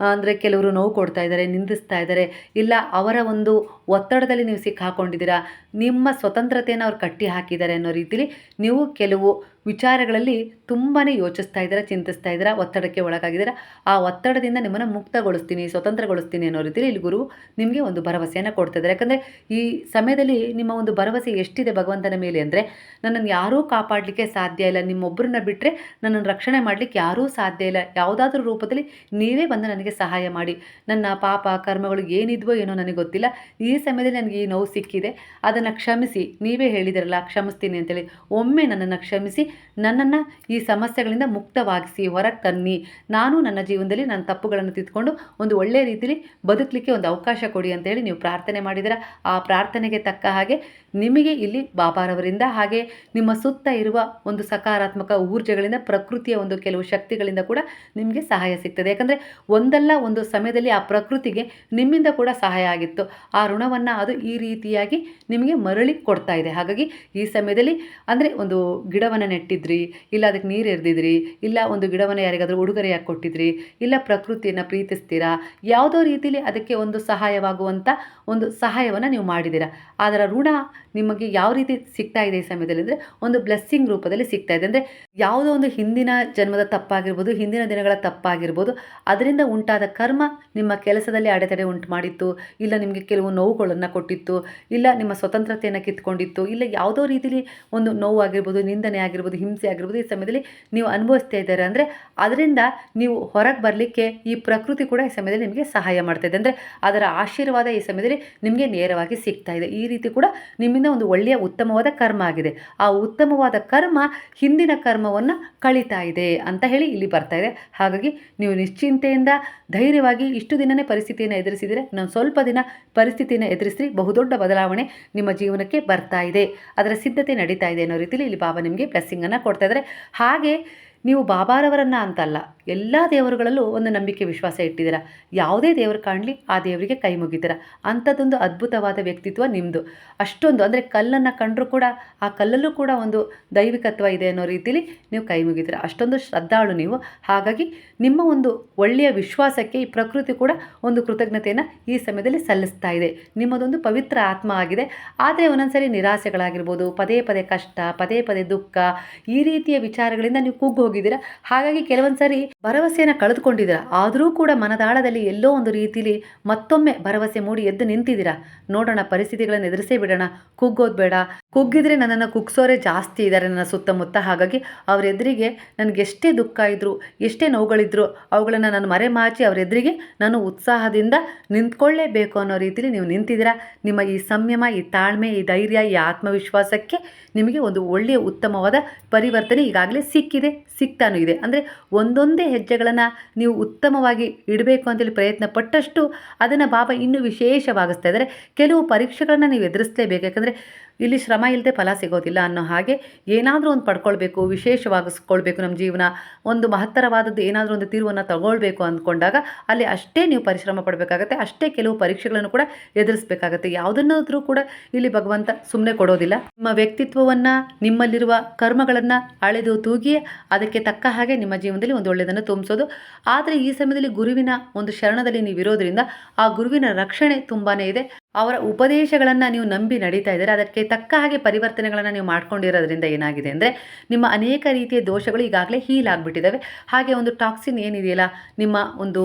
ಅಂದರೆ ಕೆಲವರು ನೋವು ಕೊಡ್ತಾ ಇದ್ದಾರೆ, ನಿಂದಿಸ್ತಾ ಇದ್ದಾರೆ. ಇಲ್ಲ, ಅವರ ಒಂದು ಒತ್ತಡದಲ್ಲಿ ನೀವು ಸಿಕ್ಕಾಕೊಂಡಿದ್ದೀರಾ? ನಿಮ್ಮ ಸ್ವತಂತ್ರತೆಯನ್ನು ಅವ್ರು ಕಟ್ಟಿ ಹಾಕಿದ್ದಾರೆ ಅನ್ನೋ ರೀತಿಲಿ ನೀವು ಕೆಲವು ವಿಚಾರಗಳಲ್ಲಿ ತುಂಬಾ ಯೋಚಿಸ್ತಾ ಇದ್ದೀರಾ, ಚಿಂತಿಸ್ತಾ ಇದ್ದೀರಾ, ಒತ್ತಡಕ್ಕೆ ಒಳಗಾಗಿದ್ದೀರಾ? ಆ ಒತ್ತಡದಿಂದ ನಿಮ್ಮನ್ನು ಮುಕ್ತಗೊಳಿಸ್ತೀನಿ, ಸ್ವತಂತ್ರಗೊಳಿಸ್ತೀನಿ ಅನ್ನೋ ರೀತಿಲಿ ಇಲ್ಲಿ ಗುರು ನಿಮಗೆ ಒಂದು ಭರವಸೆಯನ್ನು ಕೊಡ್ತಿದ್ದಾರೆ ಯಾಕಂದರೆ ಈ ಸಮಯದಲ್ಲಿ ನಿಮ್ಮ ಒಂದು ಭರವಸೆ ಎಷ್ಟಿದೆ ಭಗವಂತನ ಮೇಲೆ ಅಂದರೆ, ನನ್ನನ್ನು ಯಾರೂ ಕಾಪಾಡಲಿಕ್ಕೆ ಸಾಧ್ಯ ಇಲ್ಲ. ನಿಮ್ಮೊಬ್ಬರನ್ನ ಬಿಟ್ಟರೆ ನನ್ನನ್ನು ರಕ್ಷಣೆ ಮಾಡಲಿಕ್ಕೆ ಯಾರೂ ಸಾಧ್ಯ ಇಲ್ಲ. ಯಾವುದಾದ್ರೂ ರೂಪದಲ್ಲಿ ನೀವೇ ಬಂದು ನನಗೆ ಸಹಾಯ ಮಾಡಿ. ನನ್ನ ಪಾಪ ಕರ್ಮಗಳು ಏನಿದ್ವೋ ಏನೋ ನನಗೆ ಗೊತ್ತಿಲ್ಲ. ಈ ಸಮಯದಲ್ಲಿ ನನಗೆ ಈ ನೋವು ಸಿಕ್ಕಿದೆ. ಅದನ್ನು ಕ್ಷಮಿಸಿ. ನೀವೇ ಹೇಳಿದಿರಲ್ಲ, ಕ್ಷಮಿಸ್ತೀನಿ ಅಂತೇಳಿ. ಒಮ್ಮೆ ನನ್ನನ್ನು ಕ್ಷಮಿಸಿ, ನನ್ನನ್ನು ಈ ಸಮಸ್ಯೆಗಳಿಂದ ಮುಕ್ತವಾಗಿಸಿ ಹೊರಗೆ ತನ್ನಿ ನಾನು ನನ್ನ ಜೀವನದಲ್ಲಿ ನನ್ನ ತಪ್ಪುಗಳನ್ನು ತಿದ್ಕೊಂಡು ಒಂದು ಒಳ್ಳೆಯ ರೀತಿಯಲ್ಲಿ ಬದುಕಲಿಕ್ಕೆ ಒಂದು ಅವಕಾಶ ಕೊಡಿ ಅಂತೇಳಿ ನೀವು ಪ್ರಾರ್ಥನೆ ಮಾಡಿದರೆ ಆ ಪ್ರಾರ್ಥನೆಗೆ ತಕ್ಕ ಹಾಗೆ ನಿಮಗೆ ಇಲ್ಲಿ ಬಾಬಾರವರಿಂದ ಹಾಗೆ ನಿಮ್ಮ ಸುತ್ತ ಇರುವ ಒಂದು ಸಕಾರಾತ್ಮಕ ಊರ್ಜೆಗಳಿಂದ, ಪ್ರಕೃತಿಯ ಒಂದು ಕೆಲವು ಶಕ್ತಿಗಳಿಂದ ಕೂಡ ನಿಮಗೆ ಸಹಾಯ ಸಿಗ್ತದೆ. ಯಾಕಂದರೆ ಒಂದಲ್ಲ ಒಂದು ಸಮಯದಲ್ಲಿ ಆ ಪ್ರಕೃತಿಗೆ ನಿಮ್ಮಿಂದ ಕೂಡ ಸಹಾಯ ಆಗಿತ್ತು. ಆ ಋಣವನ್ನು ಅದು ಈ ರೀತಿಯಾಗಿ ನಿಮಗೆ ಮರಳಿ ಕೊಡ್ತಾ ಇದೆ. ಹಾಗಾಗಿ ಈ ಸಮಯದಲ್ಲಿ ಅಂದರೆ ಒಂದು ಗಿಡವನ್ನು ನೆಟ್ಟಿದ್ರಿ, ಇಲ್ಲ ಅದಕ್ಕೆ ನೀರು ಎರೆದಿದ್ರಿ, ಇಲ್ಲ ಒಂದು ಗಿಡವನ್ನು ಯಾರಿಗಾದರೂ ಉಡುಗೊರೆಯಾಗಿ ಕೊಟ್ಟಿದ್ರಿ, ಇಲ್ಲ ಪ್ರಕೃತಿಯನ್ನು ಪ್ರೀತಿಸ್ತೀರಾ, ಯಾವುದೋ ರೀತಿಯಲ್ಲಿ ಅದಕ್ಕೆ ಒಂದು ಸಹಾಯವಾಗುವಂಥ ಒಂದು ಸಹಾಯವನ್ನು ನೀವು ಮಾಡಿದ್ದೀರಾ. ಅದರ ಋಣ ನಿಮಗೆ ಯಾವ ರೀತಿ ಸಿಗ್ತಾ ಇದೆ ಈ ಸಮಯದಲ್ಲಿ ಅಂದರೆ ಒಂದು ಬ್ಲೆಸ್ಸಿಂಗ್ ರೂಪದಲ್ಲಿ ಸಿಗ್ತಾ ಇದೆ. ಅಂದರೆ ಯಾವುದೋ ಒಂದು ಹಿಂದಿನ ಜನ್ಮದ ತಪ್ಪಾಗಿರ್ಬೋದು, ಹಿಂದಿನ ದಿನಗಳ ತಪ್ಪಾಗಿರ್ಬೋದು, ಅದರಿಂದ ಉಂಟಾದ ಕರ್ಮ ನಿಮ್ಮ ಕೆಲಸದಲ್ಲಿ ಅಡೆತಡೆ ಉಂಟು ಮಾಡಿತ್ತು ಇಲ್ಲ ನಿಮಗೆ ಕೆಲವು ನೋವುಗಳನ್ನು ಕೊಟ್ಟಿತ್ತು, ಇಲ್ಲ ನಿಮ್ಮ ಸ್ವತಂತ್ರತೆಯನ್ನು ಕಿತ್ಕೊಂಡಿತ್ತು, ಇಲ್ಲ ಯಾವುದೋ ರೀತಿಯಲ್ಲಿ ಒಂದು ನೋವು ಆಗಿರ್ಬೋದು, ನಿಂದನೆ ಆಗಿರ್ಬೋದು, ಹಿಂಸೆ ಆಗಿರ್ಬೋದು ಈ ಸಮಯದಲ್ಲಿ ನೀವು ಅನುಭವಿಸ್ತಾ ಇದ್ದಾರೆ. ಅಂದರೆ ಅದರಿಂದ ನೀವು ಹೊರಗೆ ಬರಲಿಕ್ಕೆ ಈ ಪ್ರಕೃತಿ ಕೂಡ ಈ ಸಮಯದಲ್ಲಿ ನಿಮಗೆ ಸಹಾಯ ಮಾಡ್ತಾ ಇದೆ. ಅಂದರೆ ಅದರ ಆಶೀರ್ವಾದ ಈ ಸಮಯದಲ್ಲಿ ನಿಮಗೆ ನೇರವಾಗಿ ಸಿಗ್ತಾ ಇದೆ. ಈ ರೀತಿ ಕೂಡ ನಿಮ್ಮಿಂದ ನಿಮ್ಮಿಂದ ಒಂದು ಒಳ್ಳೆಯ ಉತ್ತಮವಾದ ಕರ್ಮ ಆಗಿದೆ. ಆ ಉತ್ತಮವಾದ ಕರ್ಮ ಹಿಂದಿನ ಕರ್ಮವನ್ನು ಕಳೀತಾ ಇದೆ ಅಂತ ಹೇಳಿ ಇಲ್ಲಿ ಬರ್ತಾ ಇದೆ. ಹಾಗಾಗಿ ನೀವು ನಿಶ್ಚಿಂತೆಯಿಂದ ಧೈರ್ಯವಾಗಿ ಇಷ್ಟು ದಿನನೇ ಪರಿಸ್ಥಿತಿಯನ್ನು ಎದುರಿಸಿದರೆ ನಾನು ಸ್ವಲ್ಪ ದಿನ ಪರಿಸ್ಥಿತಿಯನ್ನು ಎದುರಿಸಿ ಬಹುದೊಡ್ಡ ಬದಲಾವಣೆ ನಿಮ್ಮ ಜೀವನಕ್ಕೆ ಬರ್ತಾ ಇದೆ. ಅದರ ಸಿದ್ಧತೆ ನಡೀತಾ ಇದೆ ಅನ್ನೋ ರೀತಿಯಲ್ಲಿ ಇಲ್ಲಿ ಬಾಬಾ ನಿಮಗೆ ಬ್ಲೆಸ್ಸಿಂಗನ್ನು ಕೊಡ್ತಾ ಇದ್ದಾರೆ. ಹಾಗೆ ನೀವು ಬಾಬಾರವರನ್ನು ಅಂತಲ್ಲ ಎಲ್ಲ ದೇವರುಗಳಲ್ಲೂ ಒಂದು ನಂಬಿಕೆ ವಿಶ್ವಾಸ ಇಟ್ಟಿದ್ದೀರ. ಯಾವುದೇ ದೇವರು ಕಾಣಲಿ ಆ ದೇವರಿಗೆ ಕೈ ಮುಗಿತೀರ. ಅಂಥದ್ದೊಂದು ಅದ್ಭುತವಾದ ವ್ಯಕ್ತಿತ್ವ ನಿಮ್ಮದು ಅಷ್ಟೊಂದು ಅಂದರೆ ಕಲ್ಲನ್ನು ಕಂಡರೂ ಕೂಡ ಆ ಕಲ್ಲಲ್ಲೂ ಕೂಡ ಒಂದು ದೈವಿಕತ್ವ ಇದೆ ಅನ್ನೋ ರೀತಿಯಲ್ಲಿ ನೀವು ಕೈ ಮುಗಿತೀರ. ಅಷ್ಟೊಂದು ಶ್ರದ್ಧಾಳು ನೀವು. ಹಾಗಾಗಿ ನಿಮ್ಮ ಒಂದು ಒಳ್ಳೆಯ ವಿಶ್ವಾಸಕ್ಕೆ ಈ ಪ್ರಕೃತಿ ಕೂಡ ಒಂದು ಕೃತಜ್ಞತೆಯನ್ನು ಈ ಸಮಯದಲ್ಲಿ ಸಲ್ಲಿಸ್ತಾ ಇದೆ. ನಿಮ್ಮದೊಂದು ಪವಿತ್ರ ಆತ್ಮ ಆಗಿದೆ. ಆದರೆ ಒಂದೊಂದ್ಸರಿ ನಿರಾಸೆಗಳಾಗಿರ್ಬೋದು, ಪದೇ ಪದೇ ಕಷ್ಟ, ಪದೇ ಪದೇ ದುಃಖ ಈ ರೀತಿಯ ವಿಚಾರಗಳಿಂದ ನೀವು ಕುಗ್ಗು ಹೋಗಿದ್ದೀರಾ ಹಾಗಾಗಿ ಕೆಲವೊಂದು ಸರಿ ಭರವಸೆಯನ್ನು ಕಳೆದುಕೊಂಡಿದ್ದೀರ? ಆದರೂ ಕೂಡ ಮನದಾಳದಲ್ಲಿ ಎಲ್ಲೋ ಒಂದು ರೀತಿಲಿ ಮತ್ತೊಮ್ಮೆ ಭರವಸೆ ಮೂಡಿ ಎದ್ದು ನಿಂತಿದ್ದೀರಾ? ನೋಡೋಣ, ಪರಿಸ್ಥಿತಿಗಳನ್ನು ಎದುರಿಸೇ ಬಿಡೋಣ. ಕುಗ್ಗೋದು ಬೇಡ. ಕುಗ್ಗಿದ್ರೆ ನನ್ನನ್ನು ಕುಗ್ಸೋರೆ ಜಾಸ್ತಿ ಇದ್ದಾರೆ ನನ್ನ ಸುತ್ತಮುತ್ತ. ಹಾಗಾಗಿ ಅವ್ರ ಎದುರಿಗೆ ನನಗೆ ಎಷ್ಟೇ ದುಃಖ ಇದ್ದರು ಎಷ್ಟೇ ನೋವುಗಳಿದ್ರು, ಅವುಗಳನ್ನು ನಾನು ಮರೆಮಾಚಿ ಅವ್ರ ಎದುರಿಗೆ ನಾನು ಉತ್ಸಾಹದಿಂದ ನಿಂತ್ಕೊಳ್ಳೇಬೇಕು ಅನ್ನೋ ರೀತಿಲಿ ನೀವು ನಿಂತಿದ್ದೀರಾ? ನಿಮ್ಮ ಈ ಸಂಯಮ, ಈ ತಾಳ್ಮೆ, ಈ ಧೈರ್ಯ, ಈ ಆತ್ಮವಿಶ್ವಾಸಕ್ಕೆ ನಿಮಗೆ ಒಂದು ಒಳ್ಳೆಯ ಉತ್ತಮವಾದ ಪರಿವರ್ತನೆ ಈಗಾಗಲೇ ಸಿಕ್ಕಿದೆ ಸಿಗ್ತಾನೂ ಇದೆ. ಅಂದರೆ ಒಂದೊಂದೇ ಹೆಜ್ಜೆಗಳನ್ನು ನೀವು ಉತ್ತಮವಾಗಿ ಇಡಬೇಕು ಅಂತೇಳಿ ಪ್ರಯತ್ನ ಪಟ್ಟಷ್ಟು ಅದನ್ನು ಬಾಬಾ ಇನ್ನೂ ವಿಶೇಷವಾಗಿಸ್ತಾ ಇದ್ದಾರೆ. ಕೆಲವು ಪರೀಕ್ಷೆಗಳನ್ನು ನೀವು ಎದುರಿಸಲೇಬೇಕು. ಯಾಕಂದರೆ ಇಲ್ಲಿ ಶ್ರಮ ಇಲ್ಲದೆ ಫಲ ಸಿಗೋದಿಲ್ಲ ಅನ್ನೋ ಹಾಗೆ ಏನಾದರೂ ಒಂದು ಪಡ್ಕೊಳ್ಬೇಕು, ವಿಶೇಷವಾಗಿಸ್ಕೊಳ್ಬೇಕು ನಮ್ಮ ಜೀವನ. ಒಂದು ಮಹತ್ತರವಾದದ್ದು ಏನಾದರೂ ಒಂದು ತಿರುವನ್ನು ತಗೊಳ್ಬೇಕು ಅಂದ್ಕೊಂಡಾಗ ಅಲ್ಲಿ ಅಷ್ಟೇ ನೀವು ಪರಿಶ್ರಮ ಪಡಬೇಕಾಗತ್ತೆ, ಅಷ್ಟೇ ಕೆಲವು ಪರೀಕ್ಷೆಗಳನ್ನು ಕೂಡ ಎದುರಿಸಬೇಕಾಗತ್ತೆ. ಯಾವುದನ್ನಾದರೂ ಕೂಡ ಇಲ್ಲಿ ಭಗವಂತ ಸುಮ್ಮನೆ ಕೊಡೋದಿಲ್ಲ. ನಿಮ್ಮ ವ್ಯಕ್ತಿತ್ವವನ್ನು, ನಿಮ್ಮಲ್ಲಿರುವ ಕರ್ಮಗಳನ್ನು ಅಳೆದು ತೂಗಿ ಅದಕ್ಕೆ ತಕ್ಕ ಹಾಗೆ ನಿಮ್ಮ ಜೀವನದಲ್ಲಿ ಒಂದು ಒಳ್ಳೆಯದನ್ನು ತುಂಬಿಸೋದು. ಆದರೆ ಈ ಸಮಯದಲ್ಲಿ ಗುರುವಿನ ಒಂದು ಶರಣದಲ್ಲಿ ನೀವು ಇರೋದ್ರಿಂದ ಆ ಗುರುವಿನ ರಕ್ಷಣೆ ತುಂಬಾ ಇದೆ. ಅವರ ಉಪದೇಶಗಳನ್ನು ನೀವು ನಂಬಿ ನಡೀತಾ ಇದ್ದಾರೆ? ಅದಕ್ಕೆ ತಕ್ಕ ಹಾಗೆ ಪರಿವರ್ತನೆಗಳನ್ನು ನೀವು ಮಾಡ್ಕೊಂಡಿರೋದ್ರಿಂದ ಏನಾಗಿದೆ ಅಂದರೆ, ನಿಮ್ಮ ಅನೇಕ ರೀತಿಯ ದೋಷಗಳು ಈಗಾಗಲೇ ಹೀಲ್ ಆಗಿಬಿಟ್ಟಿದ್ದಾವೆ ಹಾಗೆ ಒಂದು ಟಾಕ್ಸಿನ್ ಏನಿದೆಯಲ್ಲ, ನಿಮ್ಮ ಒಂದು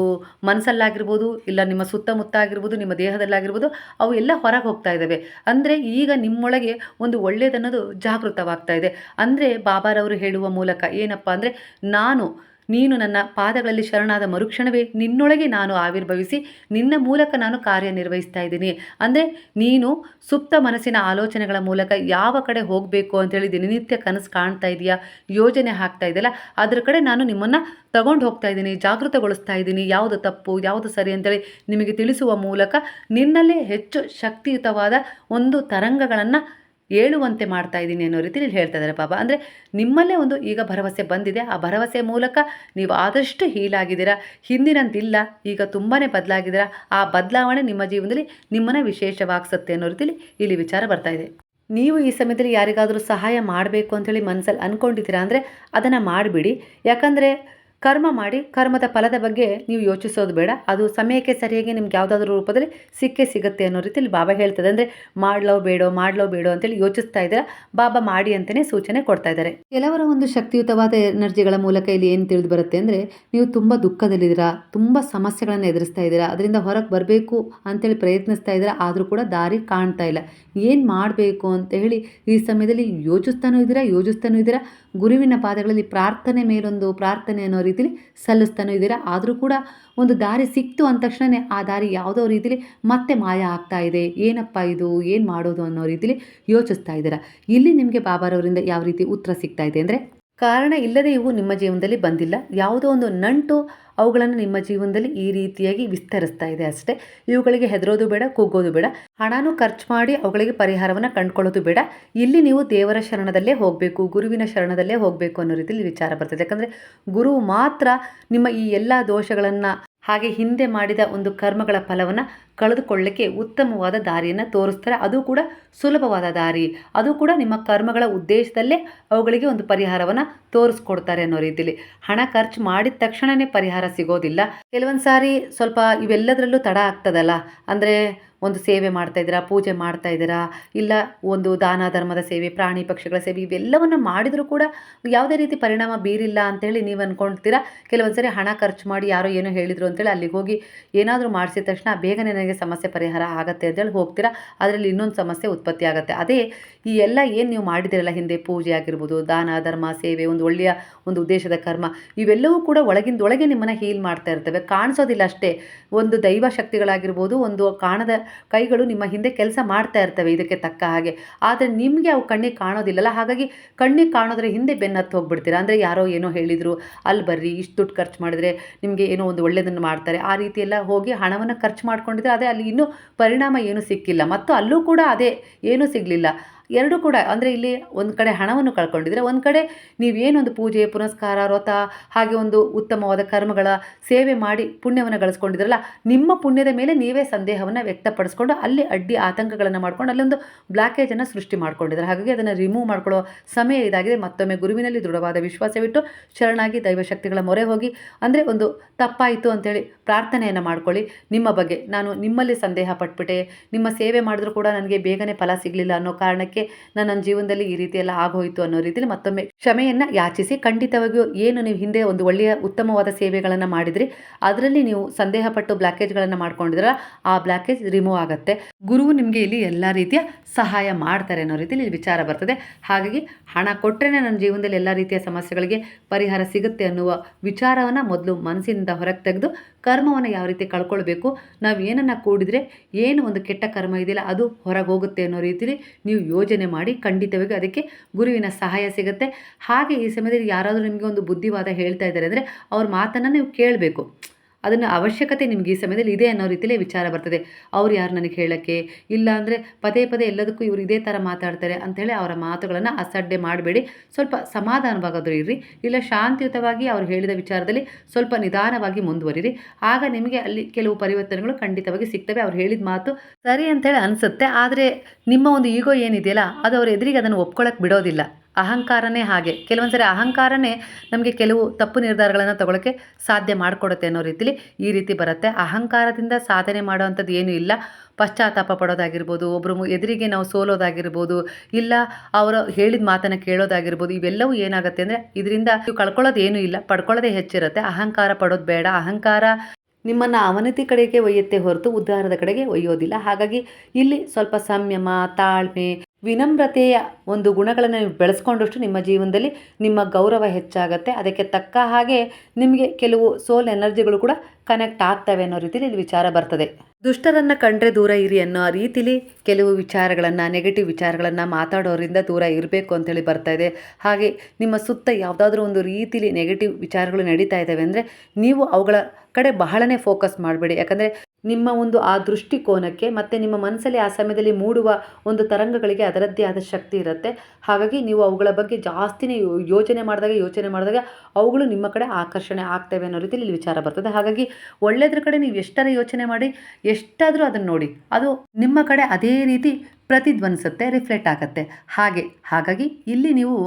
ಮನಸ್ಸಲ್ಲಾಗಿರ್ಬೋದು, ಇಲ್ಲ ನಿಮ್ಮ ಸುತ್ತಮುತ್ತ ಆಗಿರ್ಬೋದು ನಿಮ್ಮ ದೇಹದಲ್ಲಾಗಿರ್ಬೋದು, ಅವು ಎಲ್ಲ ಹೊರಗೆ ಹೋಗ್ತಾ ಇದ್ದಾವೆ ಅಂದರೆ ಈಗ ನಿಮ್ಮೊಳಗೆ ಒಂದು ಒಳ್ಳೆಯದನ್ನೋದು ಜಾಗೃತವಾಗ್ತಾ ಇದೆ. ಅಂದರೆ ಬಾಬಾರವರು ಹೇಳುವ ಮೂಲಕ ಏನಪ್ಪ ಅಂದರೆ, ನಾನು ನೀನು ನನ್ನ ಪಾದಗಳಲ್ಲಿ ಶರಣಾದ ಮರುಕ್ಷಣವೇ ನಿನ್ನೊಳಗೆ ನಾನು ಆವಿರ್ಭವಿಸಿ ನಿನ್ನ ಮೂಲಕ ನಾನು ಕಾರ್ಯನಿರ್ವಹಿಸ್ತಾ ಇದ್ದೀನಿ. ಅಂದರೆ ನೀನು ಸುಪ್ತ ಮನಸ್ಸಿನ ಆಲೋಚನೆಗಳ ಮೂಲಕ ಯಾವ ಕಡೆ ಹೋಗಬೇಕು ಅಂತೇಳಿ ದಿನನಿತ್ಯ ಕನಸು ಕಾಣ್ತಾ ಇದೆಯಾ? ಯೋಜನೆ ಹಾಕ್ತಾ ಇದೆಯಲ್ಲ, ಅದರ ಕಡೆ ನಾನು ನಿಮ್ಮನ್ನು ತಗೊಂಡು ಹೋಗ್ತಾ ಇದ್ದೀನಿ ಜಾಗೃತಗೊಳಿಸ್ತಾ ಇದ್ದೀನಿ ಯಾವುದು ತಪ್ಪು, ಯಾವುದು ಸರಿ ಅಂತೇಳಿ ನಿಮಗೆ ತಿಳಿಸುವ ಮೂಲಕ ನಿನ್ನಲ್ಲೇ ಹೆಚ್ಚು ಶಕ್ತಿಯುತವಾದ ಒಂದು ತರಂಗಗಳನ್ನು ಏಳುವಂತೆ ಮಾಡ್ತಾ ಇದ್ದೀನಿ ಅನ್ನೋ ರೀತಿಯಲ್ಲಿ ಹೇಳ್ತಾ ಇದ್ದಾರೆ ಪಾಪ. ಅಂದರೆ ನಿಮ್ಮಲ್ಲೇ ಒಂದು ಈಗ ಭರವಸೆ ಬಂದಿದೆ. ಆ ಭರವಸೆ ಮೂಲಕ ನೀವು ಆದಷ್ಟು ಹೀಲಾಗಿದ್ದೀರಾ? ಹಿಂದಿನಂತಿಲ್ಲ, ಈಗ ತುಂಬಾ ಬದಲಾಗಿದ್ದೀರಾ? ಆ ಬದಲಾವಣೆ ನಿಮ್ಮ ಜೀವನದಲ್ಲಿ ನಿಮ್ಮನ್ನು ವಿಶೇಷವಾಗಿಸುತ್ತೆ ಅನ್ನೋ ರೀತಿಯಲ್ಲಿ ಇಲ್ಲಿ ವಿಚಾರ ಬರ್ತಾ ಇದೆ. ನೀವು ಈ ಸಮಯದಲ್ಲಿ ಯಾರಿಗಾದರೂ ಸಹಾಯ ಮಾಡಬೇಕು ಅಂಥೇಳಿ ಮನಸ್ಸಲ್ಲಿ ಅಂದ್ಕೊಂಡಿದ್ದೀರಾ ಅಂದರೆ ಅದನ್ನು ಮಾಡಿಬಿಡಿ. ಯಾಕಂದರೆ ಕರ್ಮ ಮಾಡಿ, ಕರ್ಮದ ಫಲದ ಬಗ್ಗೆ ನೀವು ಯೋಚಿಸೋದು ಬೇಡ. ಅದು ಸಮಯಕ್ಕೆ ಸರಿಯಾಗಿ ನಿಮ್ಗೆ ಯಾವುದಾದ್ರೂ ರೂಪದಲ್ಲಿ ಸಿಕ್ಕೇ ಸಿಗುತ್ತೆ ಅನ್ನೋ ರೀತಿಯಲ್ಲಿ ಬಾಬಾ ಹೇಳ್ತದೆ. ಅಂದರೆ ಮಾಡ್ಲೋ ಬೇಡೋ ಮಾಡ್ಲೋ ಬೇಡೋ ಅಂತೇಳಿ ಯೋಚಿಸ್ತಾ ಇದ್ದೀರಾ? ಬಾಬಾ ಮಾಡಿ ಅಂತಲೇ ಸೂಚನೆ ಕೊಡ್ತಾ ಇದ್ದಾರೆ. ಕೆಲವರ ಒಂದು ಶಕ್ತಿಯುತವಾದ ಎನರ್ಜಿಗಳ ಮೂಲಕ ಇಲ್ಲಿ ಏನು ತಿಳಿದು ಬರುತ್ತೆ ಅಂದರೆ ನೀವು ತುಂಬ ದುಃಖದಲ್ಲಿದ್ದೀರಾ, ತುಂಬ ಸಮಸ್ಯೆಗಳನ್ನು ಎದುರಿಸ್ತಾ ಇದ್ದೀರಾ, ಅದರಿಂದ ಹೊರಗೆ ಬರಬೇಕು ಅಂತೇಳಿ ಪ್ರಯತ್ನಿಸ್ತಾ ಇದ್ದೀರಾ, ಆದರೂ ಕೂಡ ದಾರಿ ಕಾಣ್ತಾ ಇಲ್ಲ. ಏನು ಮಾಡಬೇಕು ಅಂತ ಹೇಳಿ ಈ ಸಮಯದಲ್ಲಿ ಯೋಚಿಸ್ತಾನೂ ಇದ್ದೀರಾ ಯೋಚಿಸ್ತಾನೂ ಇದ್ದೀರಾ? ಗುರುವಿನ ಪಾದಗಳಲ್ಲಿ ಪ್ರಾರ್ಥನೆ ಮೇಲೊಂದು ಪ್ರಾರ್ಥನೆ ಅನ್ನೋ ರೀತಿಲಿ ಸಲ್ಲಿಸ್ತಾನೂ ಇದ್ದೀರಾ? ಆದರೂ ಕೂಡ ಒಂದು ದಾರಿ ಸಿಕ್ತು ಅಂದ ತಕ್ಷಣವೇ ಆ ದಾರಿ ಯಾವುದೋ ರೀತಿಲಿ ಮತ್ತೆ ಮಾಯ ಆಗ್ತಾ ಇದೆ. ಏನಪ್ಪ ಇದು? ಏನು ಮಾಡೋದು ಅನ್ನೋ ರೀತಿಲಿ ಯೋಚಿಸ್ತಾ ಇದ್ದೀರಾ? ಇಲ್ಲಿ ನಿಮಗೆ ಬಾಬಾರವರಿಂದ ಯಾವ ರೀತಿ ಉತ್ತರ ಸಿಗ್ತಾ ಇದೆ ಅಂದರೆ ಕಾರಣ ಇಲ್ಲದೆ ಇವು ನಿಮ್ಮ ಜೀವನದಲ್ಲಿ ಬಂದಿಲ್ಲ. ಯಾವುದೋ ಒಂದು ನಂಟು ಅವುಗಳನ್ನು ನಿಮ್ಮ ಜೀವನದಲ್ಲಿ ಈ ರೀತಿಯಾಗಿ ವಿಸ್ತರಿಸ್ತಾ ಇದೆ ಅಷ್ಟೇ. ಇವುಗಳಿಗೆ ಹೆದರೋದು ಬೇಡ ಕುಗ್ಗೋದು ಬೇಡ. ಹಣನೂ ಖರ್ಚು ಮಾಡಿ ಅವುಗಳಿಗೆ ಪರಿಹಾರವನ್ನು ಕಂಡುಕೊಳ್ಳೋದು ಬೇಡ. ಇಲ್ಲಿ ನೀವು ದೇವರ ಶರಣದಲ್ಲೇ ಹೋಗಬೇಕು, ಗುರುವಿನ ಶರಣದಲ್ಲೇ ಹೋಗಬೇಕು ಅನ್ನೋ ರೀತಿಯಲ್ಲಿ ವಿಚಾರ ಬರ್ತದೆ. ಯಾಕಂದರೆ ಗುರು ಮಾತ್ರ ನಿಮ್ಮ ಈ ಎಲ್ಲ ದೋಷಗಳನ್ನು ಹಾಗೆ ಹಿಂದೆ ಮಾಡಿದ ಒಂದು ಕರ್ಮಗಳ ಫಲವನ್ನು ಕಳೆದುಕೊಳ್ಳಕ್ಕೆ ಉತ್ತಮವಾದ ದಾರಿಯನ್ನು ತೋರಿಸ್ತಾರೆ. ಅದು ಕೂಡ ಸುಲಭವಾದ ದಾರಿ. ಅದು ಕೂಡ ನಿಮ್ಮ ಕರ್ಮಗಳ ಉದ್ದೇಶದಲ್ಲೇ ಅವುಗಳಿಗೆ ಒಂದು ಪರಿಹಾರವನ್ನು ತೋರಿಸ್ಕೊಡ್ತಾರೆ ಅನ್ನೋ ರೀತಿಯಲ್ಲಿ ಹಣ ಖರ್ಚು ಮಾಡಿದ ತಕ್ಷಣವೇ ಪರಿಹಾರ ಸಿಗೋದಿಲ್ಲ. ಕೆಲವೊಂದು ಸಾರಿ ಸ್ವಲ್ಪ ಇವೆಲ್ಲದರಲ್ಲೂ ತಡ ಆಗ್ತದಲ್ಲ. ಅಂದರೆ ಒಂದು ಸೇವೆ ಮಾಡ್ತಾ ಇದ್ದೀರಾ, ಪೂಜೆ ಮಾಡ್ತಾ ಇದ್ದೀರಾ, ಇಲ್ಲ ಒಂದು ದಾನ ಧರ್ಮದ ಸೇವೆ, ಪ್ರಾಣಿ ಪಕ್ಷಿಗಳ ಸೇವೆ, ಇವೆಲ್ಲವನ್ನು ಮಾಡಿದರೂ ಕೂಡ ಯಾವುದೇ ರೀತಿ ಪರಿಣಾಮ ಬೀರಿಲ್ಲ ಅಂತೇಳಿ ನೀವು ಅಂದ್ಕೊಳ್ತೀರಾ ಕೆಲವೊಂದು ಸರಿ ಹಣ ಖರ್ಚು ಮಾಡಿ ಯಾರೋ ಏನೋ ಹೇಳಿದರು ಅಂತೇಳಿ ಅಲ್ಲಿಗೆ ಹೋಗಿ ಏನಾದರೂ ಮಾಡಿಸಿದ ತಕ್ಷಣ ಬೇಗನೆ ನನಗೆ ಸಮಸ್ಯೆ ಪರಿಹಾರ ಆಗುತ್ತೆ ಅಂತೇಳಿ ಹೋಗ್ತೀರಾ? ಅದರಲ್ಲಿ ಇನ್ನೊಂದು ಸಮಸ್ಯೆ ಉತ್ಪತ್ತಿ ಆಗುತ್ತೆ. ಅದೇ ಈ ಎಲ್ಲ ಏನು ನೀವು ಮಾಡಿದಿರಲ್ಲ ಹಿಂದೆ ಪೂಜೆ ಆಗಿರ್ಬೋದು, ದಾನ, ಧರ್ಮ, ಸೇವೆ, ಒಂದು ಒಳ್ಳೆಯ ಒಂದು ಉದ್ದೇಶದ ಕರ್ಮ, ಇವೆಲ್ಲವೂ ಕೂಡ ಒಳಗಿಂದ ಒಳಗೆ ನಿಮ್ಮನ್ನು ಹೀಲ್ ಮಾಡ್ತಾ ಇರ್ತವೆ. ಕಾಣಿಸೋದಿಲ್ಲ ಅಷ್ಟೇ. ಒಂದು ದೈವ ಶಕ್ತಿಗಳಾಗಿರ್ಬೋದು, ಒಂದು ಕಾಣದ ಕೈಗಳು ನಿಮ್ಮ ಹಿಂದೆ ಕೆಲಸ ಮಾಡ್ತಾ ಇರ್ತವೆ ಇದಕ್ಕೆ ತಕ್ಕ ಹಾಗೆ. ಆದರೆ ನಿಮಗೆ ಅವು ಕಣ್ಣಿಗೆ ಕಾಣೋದಿಲ್ಲಲ್ಲ. ಹಾಗಾಗಿ ಕಣ್ಣಿಗೆ ಕಾಣೋದ್ರ ಹಿಂದೆ ಬೆನ್ನತ್ತು ಹೋಗ್ಬಿಡ್ತೀರಾ? ಅಂದರೆ ಯಾರೋ ಏನೋ ಹೇಳಿದರು ಅಲ್ಲಿ ಬರ್ರಿ, ಇಷ್ಟು ದುಡ್ಡು ಖರ್ಚು ಮಾಡಿದರೆ ನಿಮಗೆ ಏನೋ ಒಂದು ಒಳ್ಳೆಯದನ್ನು ಮಾಡ್ತಾರೆ. ಆ ರೀತಿ ಎಲ್ಲ ಹೋಗಿ ಹಣವನ್ನು ಖರ್ಚು ಮಾಡ್ಕೊಂಡಿದ್ರೆ ಅದೇ ಅಲ್ಲಿ ಇನ್ನೂ ಪರಿಣಾಮ ಏನೂ ಸಿಕ್ಕಿಲ್ಲ. ಮತ್ತು ಅಲ್ಲೂ ಕೂಡ ಅದೇ ಏನೂ ಸಿಗಲಿಲ್ಲ. ಎರಡೂ ಕೂಡ, ಅಂದರೆ ಇಲ್ಲಿ ಒಂದು ಕಡೆ ಹಣವನ್ನು ಕಳ್ಕೊಂಡಿದ್ರೆ, ಒಂದು ಕಡೆ ನೀವೇನೊಂದು ಪೂಜೆ, ಪುನಸ್ಕಾರ, ವ್ರತ, ಹಾಗೆ ಒಂದು ಉತ್ತಮವಾದ ಕರ್ಮಗಳ ಸೇವೆ ಮಾಡಿ ಪುಣ್ಯವನ್ನು ಗಳಿಸ್ಕೊಂಡಿದ್ರಲ್ಲ, ನಿಮ್ಮ ಪುಣ್ಯದ ಮೇಲೆ ನೀವೇ ಸಂದೇಹವನ್ನು ವ್ಯಕ್ತಪಡಿಸ್ಕೊಂಡು ಅಲ್ಲಿ ಅಡ್ಡಿ ಆತಂಕಗಳನ್ನು ಮಾಡ್ಕೊಂಡು ಅಲ್ಲೊಂದು ಬ್ಲಾಕೇಜನ್ನು ಸೃಷ್ಟಿ ಮಾಡ್ಕೊಂಡಿದ್ದಾರೆ ಹಾಗಾಗಿ ಅದನ್ನು ರಿಮೂವ್ ಮಾಡ್ಕೊಳ್ಳೋ ಸಮಯ ಇದಾಗಿದೆ. ಮತ್ತೊಮ್ಮೆ ಗುರುವಿನಲ್ಲಿ ದೃಢವಾದ ವಿಶ್ವಾಸವಿಟ್ಟು ಶರಣಾಗಿ ದೈವಶಕ್ತಿಗಳ ಮೊರೆ ಹೋಗಿ, ಅಂದರೆ ಒಂದು ತಪ್ಪಾಯಿತು ಅಂತೇಳಿ ಪ್ರಾರ್ಥನೆಯನ್ನು ಮಾಡ್ಕೊಳ್ಳಿ. ನಿಮ್ಮ ಬಗ್ಗೆ ನಾನು ನಿಮ್ಮಲ್ಲಿ ಸಂದೇಹ ಪಟ್ಬಿಟ್ಟೆ. ನಿಮ್ಮ ಸೇವೆ ಮಾಡಿದ್ರೂ ಕೂಡ ನನಗೆ ಬೇಗನೆ ಫಲ ಸಿಗಲಿಲ್ಲ ಅನ್ನೋ ಕಾರಣಕ್ಕೆ ನಾನು ನನ್ನ ಜೀವನದಲ್ಲಿ ಈ ರೀತಿಯೆಲ್ಲ ಆಗೋಯ್ತು ಅನ್ನೋ ರೀತಿಯಲ್ಲಿ ಮತ್ತೊಮ್ಮೆ ಕ್ಷಮೆಯನ್ನು ಯಾಚಿಸಿ ಖಂಡಿತವಾಗಿಯೂ ಏನು ನೀವು ಹಿಂದೆ ಒಂದು ಒಳ್ಳೆಯ ಉತ್ತಮವಾದ ಸೇವೆಗಳನ್ನು ಮಾಡಿದ್ರಿ, ಅದರಲ್ಲಿ ನೀವು ಸಂದೇಹಪಟ್ಟು ಬ್ಲಾಕೇಜ್ಗಳನ್ನು ಮಾಡ್ಕೊಂಡಿದ್ರ ಆ ಬ್ಲಾಕೇಜ್ ರಿಮೂವ್ ಆಗುತ್ತೆ. ಗುರುವು ನಿಮಗೆ ಇಲ್ಲಿ ಎಲ್ಲ ರೀತಿಯ ಸಹಾಯ ಮಾಡ್ತಾರೆ ಅನ್ನೋ ರೀತಿಯಲ್ಲಿ ವಿಚಾರ ಬರ್ತದೆ. ಹಾಗಾಗಿ ಹಣ ಕೊಟ್ಟರೆ ನನ್ನ ಜೀವನದಲ್ಲಿ ಎಲ್ಲ ರೀತಿಯ ಸಮಸ್ಯೆಗಳಿಗೆ ಪರಿಹಾರ ಸಿಗುತ್ತೆ ಅನ್ನುವ ವಿಚಾರವನ್ನು ಮೊದಲು ಮನಸ್ಸಿನಿಂದ ಹೊರಗೆ ತೆಗೆದು ಕರ್ಮವನ್ನು ಯಾವ ರೀತಿ ಕಳ್ಕೊಳ್ಬೇಕು, ನಾವು ಏನನ್ನು ಕೂಡಿದರೆ ಏನು ಒಂದು ಕೆಟ್ಟ ಕರ್ಮ ಇದೆಯಲ್ಲ ಅದು ಹೊರಗೆ ಹೋಗುತ್ತೆ ಅನ್ನೋ ರೀತಿಯಲ್ಲಿ ನೀವು ಯೋಜನೆ ಮಾಡಿ ಖಂಡಿತವಾಗಿ ಅದಕ್ಕೆ ಗುರುವಿನ ಸಹಾಯ ಸಿಗುತ್ತೆ. ಹಾಗೆ ಈ ಸಮಯದಲ್ಲಿ ಯಾರಾದರೂ ನಿಮಗೆ ಒಂದು ಬುದ್ಧಿವಾದ ಹೇಳ್ತಾ ಇದ್ದಾರೆ ಅಂದರೆ ಅವ್ರ ಮಾತನ್ನು ನೀವು ಕೇಳಬೇಕು. ಅದನ್ನು ಅವಶ್ಯಕತೆ ನಿಮ್ಗೆ ಈ ಸಮಯದಲ್ಲಿ ಇದೆ ಅನ್ನೋ ರೀತಿಯಲ್ಲೇ ವಿಚಾರ ಬರ್ತದೆ. ಅವ್ರು ಯಾರು ನನಗೆ ಹೇಳೋಕ್ಕೆ? ಇಲ್ಲ ಅಂದರೆ ಪದೇ ಪದೇ ಎಲ್ಲದಕ್ಕೂ ಇವರು ಇದೇ ಥರ ಮಾತಾಡ್ತಾರೆ ಅಂಥೇಳಿ ಅವರ ಮಾತುಗಳನ್ನು ಅಸಡ್ಡೆ ಮಾಡಬೇಡಿ. ಸ್ವಲ್ಪ ಸಮಾಧಾನವಾಗಾದರೂ ಇರ್ರಿ. ಇಲ್ಲ ಶಾಂತಿಯುತವಾಗಿ ಅವ್ರು ಹೇಳಿದ ವಿಚಾರದಲ್ಲಿ ಸ್ವಲ್ಪ ನಿಧಾನವಾಗಿ ಮುಂದುವರಿರಿ. ಆಗ ನಿಮಗೆ ಅಲ್ಲಿ ಕೆಲವು ಪರಿವರ್ತನೆಗಳು ಖಂಡಿತವಾಗಿ ಸಿಗ್ತವೆ. ಅವ್ರು ಹೇಳಿದ ಮಾತು ಸರಿ ಅಂತೇಳಿ ಅನಿಸುತ್ತೆ. ಆದರೆ ನಿಮ್ಮ ಒಂದು ಈಗೋ ಏನಿದೆಯಲ್ಲ, ಅದು ಅವ್ರ ಎದುರಿಗೆ ಅದನ್ನು ಒಪ್ಕೊಳ್ಳೋಕೆ ಬಿಡೋದಿಲ್ಲ. ಅಹಂಕಾರನೇ ಹಾಗೆ. ಕೆಲವೊಂದು ಸರಿ ಅಹಂಕಾರನೇ ನಮಗೆ ಕೆಲವು ತಪ್ಪು ನಿರ್ಧಾರಗಳನ್ನು ತಗೊಳ್ಳೋಕ್ಕೆ ಸಾಧ್ಯ ಮಾಡಿಕೊಡುತ್ತೆ ಅನ್ನೋ ರೀತಿಲಿ ಈ ರೀತಿ ಬರುತ್ತೆ. ಅಹಂಕಾರದಿಂದ ಸಾಧನೆ ಮಾಡುವಂಥದ್ದು ಏನೂ ಇಲ್ಲ. ಪಶ್ಚಾತ್ತಾಪ ಪಡೋದಾಗಿರ್ಬೋದು ಒಬ್ಬರು ಎದುರಿಗೆ ನಾವು ಸೋಲೋದಾಗಿರ್ಬೋದು, ಇಲ್ಲ ಅವರು ಹೇಳಿದ ಮಾತನ್ನು ಕೇಳೋದಾಗಿರ್ಬೋದು, ಇವೆಲ್ಲವೂ ಏನಾಗುತ್ತೆ ಅಂದರೆ ಇದರಿಂದ ಕಳ್ಕೊಳ್ಳೋದು ಏನೂ ಇಲ್ಲ, ಪಡ್ಕೊಳ್ಳೋದೇ ಹೆಚ್ಚಿರುತ್ತೆ. ಅಹಂಕಾರ ಪಡೋದು ಬೇಡ. ಅಹಂಕಾರ ನಿಮ್ಮನ್ನು ಅವನತಿ ಕಡೆಗೆ ಒಯ್ಯುತ್ತೆ ಹೊರತು ಉದ್ಧಾರದ ಕಡೆಗೆ ಒಯ್ಯೋದಿಲ್ಲ. ಹಾಗಾಗಿ ಇಲ್ಲಿ ಸ್ವಲ್ಪ ಸಂಯಮ, ತಾಳ್ಮೆ, ವಿನಮ್ರತೆಯ ಒಂದು ಗುಣಗಳನ್ನು ನೀವು ಬೆಳೆಸ್ಕೊಂಡಷ್ಟು ನಿಮ್ಮ ಜೀವನದಲ್ಲಿ ನಿಮ್ಮ ಗೌರವ ಹೆಚ್ಚಾಗುತ್ತೆ. ಅದಕ್ಕೆ ತಕ್ಕ ಹಾಗೆ ನಿಮಗೆ ಕೆಲವು ಸೋಲ್ ಎನರ್ಜಿಗಳು ಕೂಡ ಕನೆಕ್ಟ್ ಆಗ್ತವೆ ಅನ್ನೋ ರೀತಿಯಲ್ಲಿ ಇಲ್ಲಿ ವಿಚಾರ ಬರ್ತದೆ. ದುಷ್ಟರನ್ನು ಕಂಡ್ರೆ ದೂರ ಇರಿ ಅನ್ನೋ ರೀತಿಲಿ ಕೆಲವು ವಿಚಾರಗಳನ್ನು ನೆಗೆಟಿವ್ ವಿಚಾರಗಳನ್ನು ಮಾತಾಡೋರಿಂದ ದೂರ ಇರಬೇಕು ಅಂತೇಳಿ ಬರ್ತಾ ಇದೆ. ಹಾಗೆ ನಿಮ್ಮ ಸುತ್ತ ಯಾವುದಾದ್ರೂ ಒಂದು ರೀತಿಲಿ ನೆಗೆಟಿವ್ ವಿಚಾರಗಳು ನಡೀತಾ ಇದ್ದಾವೆ ಅಂದರೆ ನೀವು ಅವುಗಳ ಕಡೆ ಬಹಳನೇ ಫೋಕಸ್ ಮಾಡಬೇಡಿ. ಯಾಕಂದರೆ ನಿಮ್ಮ ಒಂದು ಆ ದೃಷ್ಟಿಕೋನಕ್ಕೆ ಮತ್ತು ನಿಮ್ಮ ಮನಸ್ಸಲ್ಲಿ ಆ ಸಮಯದಲ್ಲಿ ಮೂಡುವ ಒಂದು ತರಂಗಗಳಿಗೆ ಅದರದ್ದೇ ಆದ ಶಕ್ತಿ ಇರುತ್ತೆ. ಹಾಗಾಗಿ ನೀವು ಅವುಗಳ ಬಗ್ಗೆ ಜಾಸ್ತಿನೇ ಯೋಚನೆ ಮಾಡಿದಾಗ ಯೋಚನೆ ಮಾಡಿದಾಗ ಅವುಗಳು ನಿಮ್ಮ ಕಡೆ ಆಕರ್ಷಣೆ ಆಗ್ತವೆ ಅನ್ನೋ ರೀತಿಯಲ್ಲಿ ಇಲ್ಲಿ ವಿಚಾರ ಬರ್ತದೆ. ಹಾಗಾಗಿ ಒಳ್ಳೆಯದ್ರ ಕಡೆ ನೀವು ಎಷ್ಟರ ಯೋಚನೆ ಮಾಡಿ, ಎಷ್ಟಾದರೂ ಅದನ್ನು ನೋಡಿ. ಅದು ನಿಮ್ಮ ಕಡೆ ಅದೇ ರೀತಿ ಪ್ರತಿಧ್ವನಿಸುತ್ತೆ, ರಿಫ್ಲೆಕ್ಟ್ ಆಗುತ್ತೆ. ಹಾಗೆ, ಹಾಗಾಗಿ ಇಲ್ಲಿ ನೀವು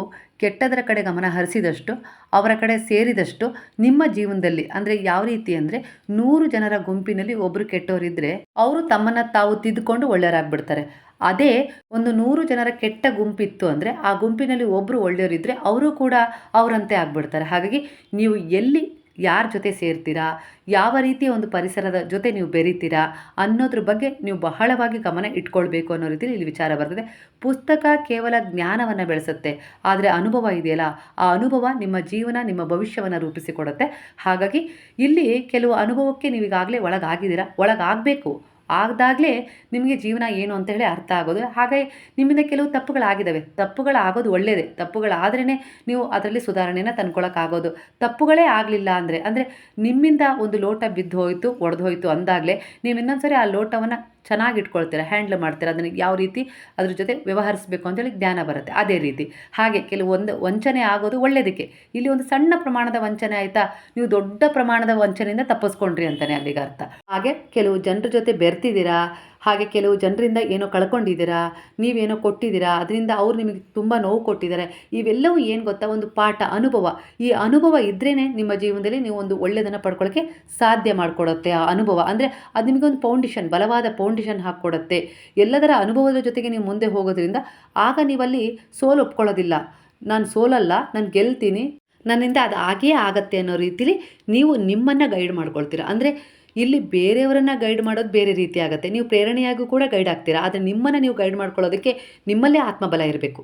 ಕೆಟ್ಟದರ ಕಡೆ ಗಮನ ಹರಿಸಿದಷ್ಟು, ಅವರ ಕಡೆ ಸೇರಿದಷ್ಟು ನಿಮ್ಮ ಜೀವನದಲ್ಲಿ, ಅಂದರೆ ಯಾವ ರೀತಿ ಅಂದರೆ ನೂರು ಜನರ ಗುಂಪಿನಲ್ಲಿ ಒಬ್ಬರು ಕೆಟ್ಟವರಿದ್ದರೆ ಅವರು ತಮ್ಮನ್ನು ತಾವು ತಿದ್ದುಕೊಂಡು ಒಳ್ಳೆಯರಾಗ್ಬಿಡ್ತಾರೆ. ಅದೇ ಒಂದು ನೂರು ಜನರ ಕೆಟ್ಟ ಗುಂಪಿತ್ತು ಅಂದರೆ ಆ ಗುಂಪಿನಲ್ಲಿ ಒಬ್ಬರು ಒಳ್ಳೆಯವರಿದ್ದರೆ ಅವರು ಕೂಡ ಅವರಂತೆ ಆಗ್ಬಿಡ್ತಾರೆ. ಹಾಗಾಗಿ ನೀವು ಎಲ್ಲಿ ಯಾರ ಜೊತೆ ಸೇರ್ತೀರಾ? ಯಾವ ರೀತಿಯ ಒಂದು ಪರಿಸರದ ಜೊತೆ ನೀವು ಬೆರಿತೀರಾ? ಅನ್ನೋದ್ರ ಬಗ್ಗೆ ನೀವು ಬಹಳವಾಗಿ ಗಮನ ಇಟ್ಕೊಳ್ಬೇಕು ಅನ್ನೋ ರೀತಿಯಲ್ಲಿ ಇಲ್ಲಿ ವಿಚಾರ ಬರ್ತದೆ. ಪುಸ್ತಕ ಕೇವಲ ಜ್ಞಾನವನ್ನು ಬೆಳೆಸುತ್ತೆ. ಆದರೆ ಅನುಭವ ಇದೆಯಲ್ಲ? ಆ ಅನುಭವ ನಿಮ್ಮ ಜೀವನ, ನಿಮ್ಮ ಭವಿಷ್ಯವನ್ನು ರೂಪಿಸಿಕೊಡುತ್ತೆ. ಹಾಗಾಗಿ ಇಲ್ಲಿ ಕೆಲವು ಅನುಭವಕ್ಕೆ ನೀವು ಈಗಾಗಲೇ ಒಳಗಾಗಿದ್ದೀರಾ? ಒಳಗಾಗಬೇಕು. ಆಗದಾಗಲೇ ನಿಮಗೆ ಜೀವನ ಏನು ಅಂತ ಹೇಳಿ ಅರ್ಥ ಆಗೋದು. ಹಾಗೆ ನಿಮ್ಮಿಂದ ಕೆಲವು ತಪ್ಪುಗಳಾಗಿದ್ದಾವೆ. ತಪ್ಪುಗಳಾಗೋದು ಒಳ್ಳೆಯದೇ ತಪ್ಪುಗಳಾದ್ರೇ ನೀವು ಅದರಲ್ಲಿ ಸುಧಾರಣೆಯನ್ನು ತಂದ್ಕೊಳ್ಳೋಕ್ಕಾಗೋದು ತಪ್ಪುಗಳೇ ಆಗಲಿಲ್ಲ ಅಂದರೆ ಅಂದರೆ ನಿಮ್ಮಿಂದ ಒಂದು ಲೋಟ ಬಿದ್ದು ಹೋಯಿತು ಒಡೆದು ಹೋಯಿತು ಅಂದಾಗಲೇ ನೀವು ಇನ್ನೊಂದ್ಸರಿ ಆ ಲೋಟವನ್ನು ಚೆನ್ನಾಗಿ ಇಟ್ಕೊಳ್ತೀರಾ ಹ್ಯಾಂಡ್ಲ್ ಮಾಡ್ತೀರ, ಅದನ್ನು ಯಾವ ರೀತಿ ಅದ್ರ ಜೊತೆ ವ್ಯವಹರಿಸಬೇಕು ಅಂತೇಳಿ ಜ್ಞಾನ ಬರುತ್ತೆ. ಅದೇ ರೀತಿ. ಹಾಗೆ ಕೆಲವೊಂದು ವಂಚನೆ ಆಗೋದು ಒಳ್ಳೆಯದಕ್ಕೆ ಇಲ್ಲಿ ಒಂದು ಸಣ್ಣ ಪ್ರಮಾಣದ ವಂಚನೆ ಆಯಿತಾ? ನೀವು ದೊಡ್ಡ ಪ್ರಮಾಣದ ವಂಚನೆಯಿಂದ ತಪ್ಪಿಸ್ಕೊಂಡ್ರಿ ಅಂತಲೇ ಅಲ್ಲಿಗೆ ಅರ್ಥ ಹಾಗೆ ಕೆಲವು ಜನರ ಜೊತೆ ಬೆರ್ತಿದ್ದೀರಾ? ಹಾಗೆ ಕೆಲವು ಜನರಿಂದ ಏನೋ ಕಳ್ಕೊಂಡಿದ್ದೀರಾ, ನೀವೇನೋ ಕೊಟ್ಟಿದ್ದೀರಾ, ಅದರಿಂದ ಅವ್ರು ನಿಮಗೆ ತುಂಬ ನೋವು ಕೊಟ್ಟಿದ್ದಾರೆ. ಇವೆಲ್ಲವೂ ಏನು ಗೊತ್ತಾ? ಒಂದು ಪಾಠ, ಅನುಭವ. ಈ ಅನುಭವ ಇದ್ರೇ ನಿಮ್ಮ ಜೀವನದಲ್ಲಿ ನೀವು ಒಂದು ಒಳ್ಳೆಯದನ್ನು ಪಡ್ಕೊಳ್ಳೋಕ್ಕೆ ಸಾಧ್ಯ ಮಾಡಿಕೊಡುತ್ತೆ ಆ ಅನುಭವ. ಅಂದರೆ ಅದು ನಿಮಗೆ ಒಂದು ಫೌಂಡೇಶನ್ ಬಲವಾದ ಫೌಂಡೇಶನ್ ಹಾಕ್ಕೊಡುತ್ತೆ. ಎಲ್ಲದರ ಅನುಭವದ ಜೊತೆಗೆ ನೀವು ಮುಂದೆ ಹೋಗೋದ್ರಿಂದ ಆಗ ನೀವಲ್ಲಿ ಸೋಲು ಒಪ್ಕೊಳ್ಳೋದಿಲ್ಲ. ನಾನು ಸೋಲಲ್ಲ, ನಾನು ಗೆಲ್ತೀನಿ. ನನ್ನಿಂದ ಅದು ಆಗೇ ಆಗತ್ತೆ ಅನ್ನೋ ರೀತಿಲಿ ನೀವು ನಿಮ್ಮನ್ನು ಗೈಡ್ ಮಾಡ್ಕೊಳ್ತೀರ. ಅಂದರೆ ಇಲ್ಲಿ ಬೇರೆಯವರನ್ನು ಗೈಡ್ ಮಾಡೋದು ಬೇರೆ ರೀತಿ ಆಗುತ್ತೆ. ನೀವು ಪ್ರೇರಣೆಯಾಗೂ ಕೂಡ ಗೈಡ್ ಆಗ್ತೀರಾ. ಆದರೆ ನಿಮ್ಮನ್ನು ನೀವು ಗೈಡ್ ಮಾಡ್ಕೊಳ್ಳೋದಕ್ಕೆ ನಿಮ್ಮಲ್ಲೇ ಆತ್ಮಬಲ ಇರಬೇಕು.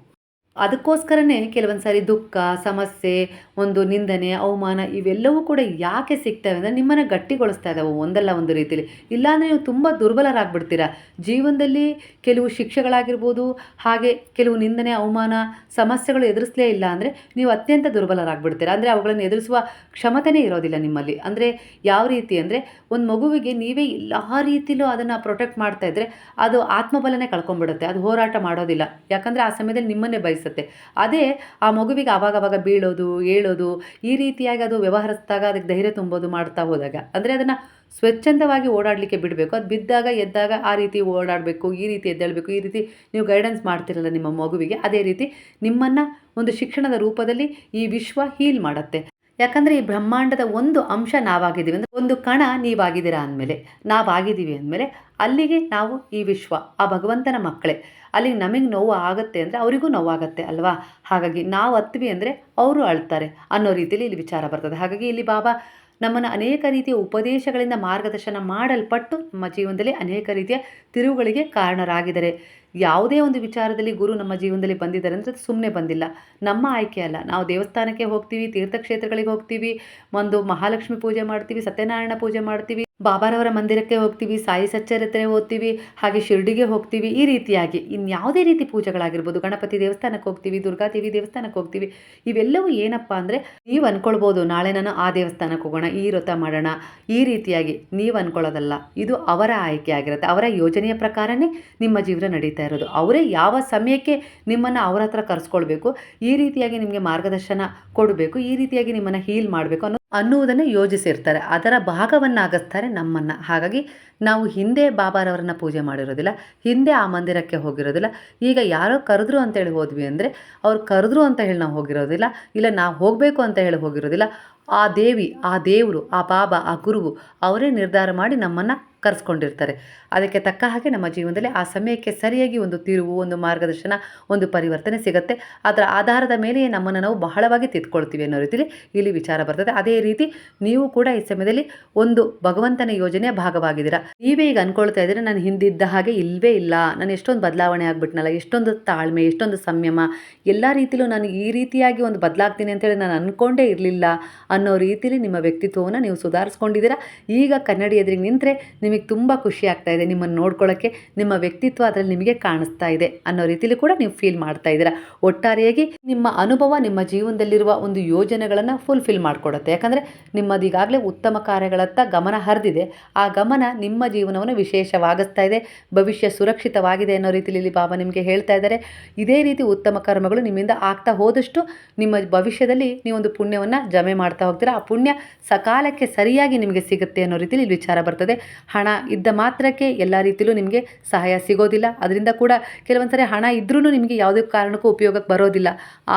ಅದಕ್ಕೋಸ್ಕರನೇ ಕೆಲವೊಂದು ಸಾರಿ ದುಃಖ, ಸಮಸ್ಯೆ, ಒಂದು ನಿಂದನೆ, ಅವಮಾನ ಇವೆಲ್ಲವೂ ಕೂಡ ಯಾಕೆ ಸಿಗ್ತವೆ ಅಂದರೆ ನಿಮ್ಮನ್ನು ಗಟ್ಟಿಗೊಳಿಸ್ತಾ ಇದ್ದಾವೆ ಒಂದಲ್ಲ ಒಂದು ರೀತಿಯಲ್ಲಿ ಇಲ್ಲಾಂದರೆ ನೀವು ತುಂಬ ದುರ್ಬಲರಾಗ್ಬಿಡ್ತೀರಾ. ಜೀವನದಲ್ಲಿ ಕೆಲವು ಶಿಕ್ಷೆಗಳಾಗಿರ್ಬೋದು, ಹಾಗೆ ಕೆಲವು ನಿಂದನೆ, ಅವಮಾನ, ಸಮಸ್ಯೆಗಳು ಎದುರಿಸಲೇ ಇಲ್ಲ ಅಂದರೆ ನೀವು ಅತ್ಯಂತ ದುರ್ಬಲರಾಗ್ಬಿಡ್ತೀರಾ. ಅಂದರೆ ಅವುಗಳನ್ನು ಎದುರಿಸುವ ಕ್ಷಮತೆನೇ ಇರೋದಿಲ್ಲ ನಿಮ್ಮಲ್ಲಿ. ಅಂದರೆ ಯಾವ ರೀತಿ ಅಂದರೆ ಒಂದು ಮಗುವಿಗೆ ನೀವೇ ಎಲ್ಲ ರೀತಿಲೂ ಅದನ್ನು ಪ್ರೊಟೆಕ್ಟ್ ಮಾಡ್ತಾ ಇದ್ದರೆ ಅದು ಆತ್ಮಬಲನೇ ಕಳ್ಕೊಂಡ್ಬಿಡುತ್ತೆ. ಅದು ಹೋರಾಟ ಮಾಡೋದಿಲ್ಲ. ಯಾಕಂದರೆ ಆ ಸಮಯದಲ್ಲಿ ನಿಮ್ಮನ್ನೇ ಬಯಸುತ್ತೆ ಅದೇ ಆ ಮಗುವಿಗೆ ಆವಾಗವಾಗ ಬೀಳೋದು, ಏಳೋದು, ಈ ರೀತಿಯಾಗಿ ಅದು ವ್ಯವಹರಿಸಿದಾಗ ಅದಕ್ಕೆ ಧೈರ್ಯ ತುಂಬೋದು ಮಾಡ್ತಾ ಹೋದಾಗ. ಅಂದರೆ ಅದನ್ನು ಸ್ವಚ್ಛಂದವಾಗಿ ಓಡಾಡಲಿಕ್ಕೆ ಬಿಡಬೇಕು. ಅದು ಬಿದ್ದಾಗ, ಎದ್ದಾಗ ಆ ರೀತಿ ಓಡಾಡಬೇಕು, ಈ ರೀತಿ ಎದ್ದೇಳಬೇಕು, ಈ ರೀತಿ ನೀವು ಗೈಡೆನ್ಸ್ ಮಾಡ್ತಿರಲ್ಲ ನಿಮ್ಮ ಮಗುವಿಗೆ, ಅದೇ ರೀತಿ ನಿಮ್ಮನ್ನು ಒಂದು ಶಿಕ್ಷಣದ ರೂಪದಲ್ಲಿ ಈ ವಿಶ್ವ ಹೀಲ್ ಮಾಡುತ್ತೆ. ಯಾಕಂದರೆ ಈ ಬ್ರಹ್ಮಾಂಡದ ಒಂದು ಅಂಶ ನಾವಾಗಿದ್ದೀವಿ. ಅಂದರೆ ಒಂದು ಕಣ ನೀವಾಗಿದ್ದೀರಾ ಅಂದಮೇಲೆ, ನಾವಾಗಿದ್ದೀವಿ ಅಂದಮೇಲೆ, ಅಲ್ಲಿಗೆ ನಾವು ಈ ವಿಶ್ವ, ಆ ಭಗವಂತನ ಮಕ್ಕಳೇ. ಅಲ್ಲಿಗೆ ನಮಗೆ ನೋವು ಆಗುತ್ತೆ ಅಂದರೆ ಅವರಿಗೂ ನೋವಾಗುತ್ತೆ ಅಲ್ವಾ? ಹಾಗಾಗಿ ನಾವು ಹತ್ವಿ ಅಂದರೆ ಅವರು ಅಳ್ತಾರೆ ಅನ್ನೋ ರೀತಿಯಲ್ಲಿ ಇಲ್ಲಿ ವಿಚಾರ ಬರ್ತದೆ. ಹಾಗಾಗಿ ಇಲ್ಲಿ ಬಾಬಾ ನಮ್ಮನ್ನು ಅನೇಕ ರೀತಿಯ ಉಪದೇಶಗಳಿಂದ ಮಾರ್ಗದರ್ಶನ ಮಾಡಲ್ಪಟ್ಟು ನಮ್ಮ ಜೀವನದಲ್ಲಿ ಅನೇಕ ರೀತಿಯ ತಿರುವುಗಳಿಗೆ ಕಾರಣರಾಗಿದ್ದಾರೆ. ಯಾವುದೇ ಒಂದು ವಿಚಾರದಲ್ಲಿ ಗುರು ನಮ್ಮ ಜೀವನದಲ್ಲಿ ಬಂದಿದ್ದಾರೆ ಅಂದರೆ ಸುಮ್ಮನೆ ಬಂದಿಲ್ಲ. ನಮ್ಮ ಆಯ್ಕೆ ಅಲ್ಲ. ನಾವು ದೇವಸ್ಥಾನಕ್ಕೆ ಹೋಗ್ತೀವಿ, ತೀರ್ಥಕ್ಷೇತ್ರಗಳಿಗೆ ಹೋಗ್ತೀವಿ, ಒಂದು ಮಹಾಲಕ್ಷ್ಮಿ ಪೂಜೆ ಮಾಡ್ತೀವಿ, ಸತ್ಯನಾರಾಯಣ ಪೂಜೆ ಮಾಡ್ತೀವಿ ಬಾಬಾರವರ ಮಂದಿರಕ್ಕೆ ಹೋಗ್ತೀವಿ, ಸಾಯಿ ಸಚ್ಚರಿತ್ರೆ ಓದ್ತೀವಿ ಹಾಗೆ ಶಿರ್ಡಿಗೆ ಹೋಗ್ತೀವಿ, ಈ ರೀತಿಯಾಗಿ ಇನ್ಯಾವುದೇ ರೀತಿ ಪೂಜೆಗಳಾಗಿರ್ಬೋದು. ಗಣಪತಿ ದೇವಸ್ಥಾನಕ್ಕೆ ಹೋಗ್ತೀವಿ ದುರ್ಗಾದೇವಿ ದೇವಸ್ಥಾನಕ್ಕೆ ಹೋಗ್ತೀವಿ, ಇವೆಲ್ಲವೂ ಏನಪ್ಪ ಅಂದರೆ ನೀವು ಅಂದ್ಕೊಳ್ಬೋದು ನಾಳೆ ನಾನು ಆ ದೇವಸ್ಥಾನಕ್ಕೆ ಹೋಗೋಣ, ಈ ವ್ರತ ಮಾಡೋಣ, ಈ ರೀತಿಯಾಗಿ ನೀವು ಅಂದ್ಕೊಳ್ಳೋದಲ್ಲ ಇದು ಅವರ ಆಯ್ಕೆ ಆಗಿರುತ್ತೆ. ಅವರ ಯೋಜನೆಯ ಪ್ರಕಾರನೇ ನಿಮ್ಮ ಜೀವನ ನಡೀತಾ ಇರೋದು. ಅವರೇ ಯಾವ ಸಮಯಕ್ಕೆ ನಿಮ್ಮನ್ನು ಅವರ ಹತ್ರ ಕರೆಸ್ಕೊಳ್ಬೇಕು, ಈ ರೀತಿಯಾಗಿ ನಿಮಗೆ ಮಾರ್ಗದರ್ಶನ ಕೊಡಬೇಕು, ಈ ರೀತಿಯಾಗಿ ನಿಮ್ಮನ್ನು ಹೀಲ್ ಮಾಡಬೇಕು ಅನ್ನೋ ಅನ್ನುವುದನ್ನು ಯೋಜಿಸಿರ್ತಾರೆ. ಅದರ ಭಾಗವನ್ನಾಗಿಸ್ತಾರೆ ನಮ್ಮನ್ನು. ಹಾಗಾಗಿ ನಾವು ಹಿಂದೆ ಬಾಬಾರವರನ್ನ ಪೂಜೆ ಮಾಡಿರೋದಿಲ್ಲ, ಹಿಂದೆ ಆ ಮಂದಿರಕ್ಕೆ ಹೋಗಿರೋದಿಲ್ಲ. ಈಗ ಯಾರೋ ಕರೆದ್ರು ಅಂತೇಳಿ ಹೋದ್ವಿ ಅಂದರೆ, ಅವ್ರು ಕರೆದ್ರು ಅಂತ ಹೇಳಿ ನಾವು ಹೋಗಿರೋದಿಲ್ಲ, ಇಲ್ಲ ನಾವು ಹೋಗಬೇಕು ಅಂತ ಹೇಳಿ ಹೋಗಿರೋದಿಲ್ಲ ಆ ದೇವಿ, ಆ ದೇವರು, ಆ ಬಾಬಾ, ಆ ಗುರುವು ಅವರೇ ನಿರ್ಧಾರ ಮಾಡಿ ನಮ್ಮನ್ನು ಕರೆಸ್ಕೊಂಡಿರ್ತಾರೆ. ಅದಕ್ಕೆ ತಕ್ಕ ಹಾಗೆ ನಮ್ಮ ಜೀವನದಲ್ಲಿ ಆ ಸಮಯಕ್ಕೆ ಸರಿಯಾಗಿ ಒಂದು ತಿರುವು, ಒಂದು ಮಾರ್ಗದರ್ಶನ, ಒಂದು ಪರಿವರ್ತನೆ ಸಿಗುತ್ತೆ. ಅದರ ಆಧಾರದ ಮೇಲೆಯೇ ನಮ್ಮನ್ನು ನಾವು ಬಹಳವಾಗಿ ತಿದ್ಕೊಳ್ತೀವಿ ಅನ್ನೋ ರೀತಿಯಲ್ಲಿ ಇಲ್ಲಿ ವಿಚಾರ ಬರ್ತದೆ. ಅದೇ ರೀತಿ ನೀವು ಕೂಡ ಈ ಸಮಯದಲ್ಲಿ ಒಂದು ಭಗವಂತನ ಯೋಜನೆಯ ಭಾಗವಾಗಿದ್ದೀರಾ. ನೀವೇ ಈಗ ಅನ್ಕೊಳ್ತಾ ಇದ್ದೀರಾ, ನಾನು ಹಿಂದಿದ್ದ ಹಾಗೆ ಇಲ್ಲವೇ ಇಲ್ಲ, ನಾನು ಎಷ್ಟೊಂದು ಬದಲಾವಣೆ ಆಗ್ಬಿಟ್ನಲ್ಲ, ಎಷ್ಟೊಂದು ತಾಳ್ಮೆ, ಎಷ್ಟೊಂದು ಸಂಯಮ, ಎಲ್ಲ ರೀತಿಯಲ್ಲೂ ನಾನು ಈ ರೀತಿಯಾಗಿ ಒಂದು ಬದಲಾಗ್ತೀನಿ ಅಂತೇಳಿ ನಾನು ಅಂದ್ಕೊಂಡೇ ಇರಲಿಲ್ಲ ಅನ್ನೋ ರೀತಿಯಲ್ಲಿ ನಿಮ್ಮ ವ್ಯಕ್ತಿತ್ವವನ್ನು ನೀವು ಸುಧಾರಿಸ್ಕೊಂಡಿದ್ದೀರಾ? ಈಗ ಕನ್ನಡಿ ಎದುರಿಗೆ ನಿಂತರೆ ನಿಮಗೆ ತುಂಬ ಖುಷಿ ಆಗ್ತಾ ಇದೆ ನಿಮ್ಮನ್ನು ನೋಡ್ಕೊಳ್ಳೋಕ್ಕೆ ನಿಮ್ಮ ವ್ಯಕ್ತಿತ್ವ ಅದರಲ್ಲಿ ನಿಮಗೆ ಕಾಣಿಸ್ತಾ ಇದೆ ಅನ್ನೋ ರೀತಿಯಲ್ಲಿ ಕೂಡ ನೀವು ಫೀಲ್ ಮಾಡ್ತಾ ಇದ್ದೀರಾ? ಒಟ್ಟಾರೆಯಾಗಿ ನಿಮ್ಮ ಅನುಭವ, ನಿಮ್ಮ ಜೀವನದಲ್ಲಿರುವ ಒಂದು ಯೋಜನೆಗಳನ್ನು ಫುಲ್ಫಿಲ್ ಮಾಡಿಕೊಡುತ್ತೆ. ಯಾಕಂದರೆ ನಿಮ್ಮದು ಈಗಾಗಲೇ ಉತ್ತಮ ಕಾರ್ಯಗಳತ್ತ ಗಮನ ಹರಿದಿದೆ. ಆ ಗಮನ ನಿಮ್ಮ ಜೀವನವನ್ನು ವಿಶೇಷವಾಗಿಸ್ತಾ ಇದೆ, ಭವಿಷ್ಯ ಸುರಕ್ಷಿತವಾಗಿದೆ ಅನ್ನೋ ರೀತಿಯಲ್ಲಿ ಬಾಬಾ ನಿಮಗೆ ಹೇಳ್ತಾ ಇದ್ದಾರೆ. ಇದೇ ರೀತಿ ಉತ್ತಮ ಕರ್ಮಗಳು ನಿಮ್ಮಿಂದ ಆಗ್ತಾ ಹೋದಷ್ಟು ನಿಮ್ಮ ಭವಿಷ್ಯದಲ್ಲಿ ನೀವೊಂದು ಪುಣ್ಯವನ್ನು ಜಮೆ ಮಾಡ್ತಾ ಹೋಗ್ತೀರಾ? ಆ ಪುಣ್ಯ ಸಕಾಲಕ್ಕೆ ಸರಿಯಾಗಿ ನಿಮಗೆ ಸಿಗುತ್ತೆ ಅನ್ನೋ ರೀತಿಯಲ್ಲಿ ಇಲ್ಲಿ ವಿಚಾರ ಬರ್ತದೆ. ಹಣ ಇದ್ದ ಮಾತ್ರಕ್ಕೆ ಎಲ್ಲ ರೀತಿಯಲ್ಲೂ ನಿಮಗೆ ಸಹಾಯ ಸಿಗೋದಿಲ್ಲ. ಅದರಿಂದ ಕೂಡ ಕೆಲವೊಂದು ಸರಿ ಹಣ ಇದ್ರೂ ನಿಮಗೆ ಯಾವುದೇ ಕಾರಣಕ್ಕೂ ಉಪಯೋಗಕ್ಕೆ ಬರೋದಿಲ್ಲ.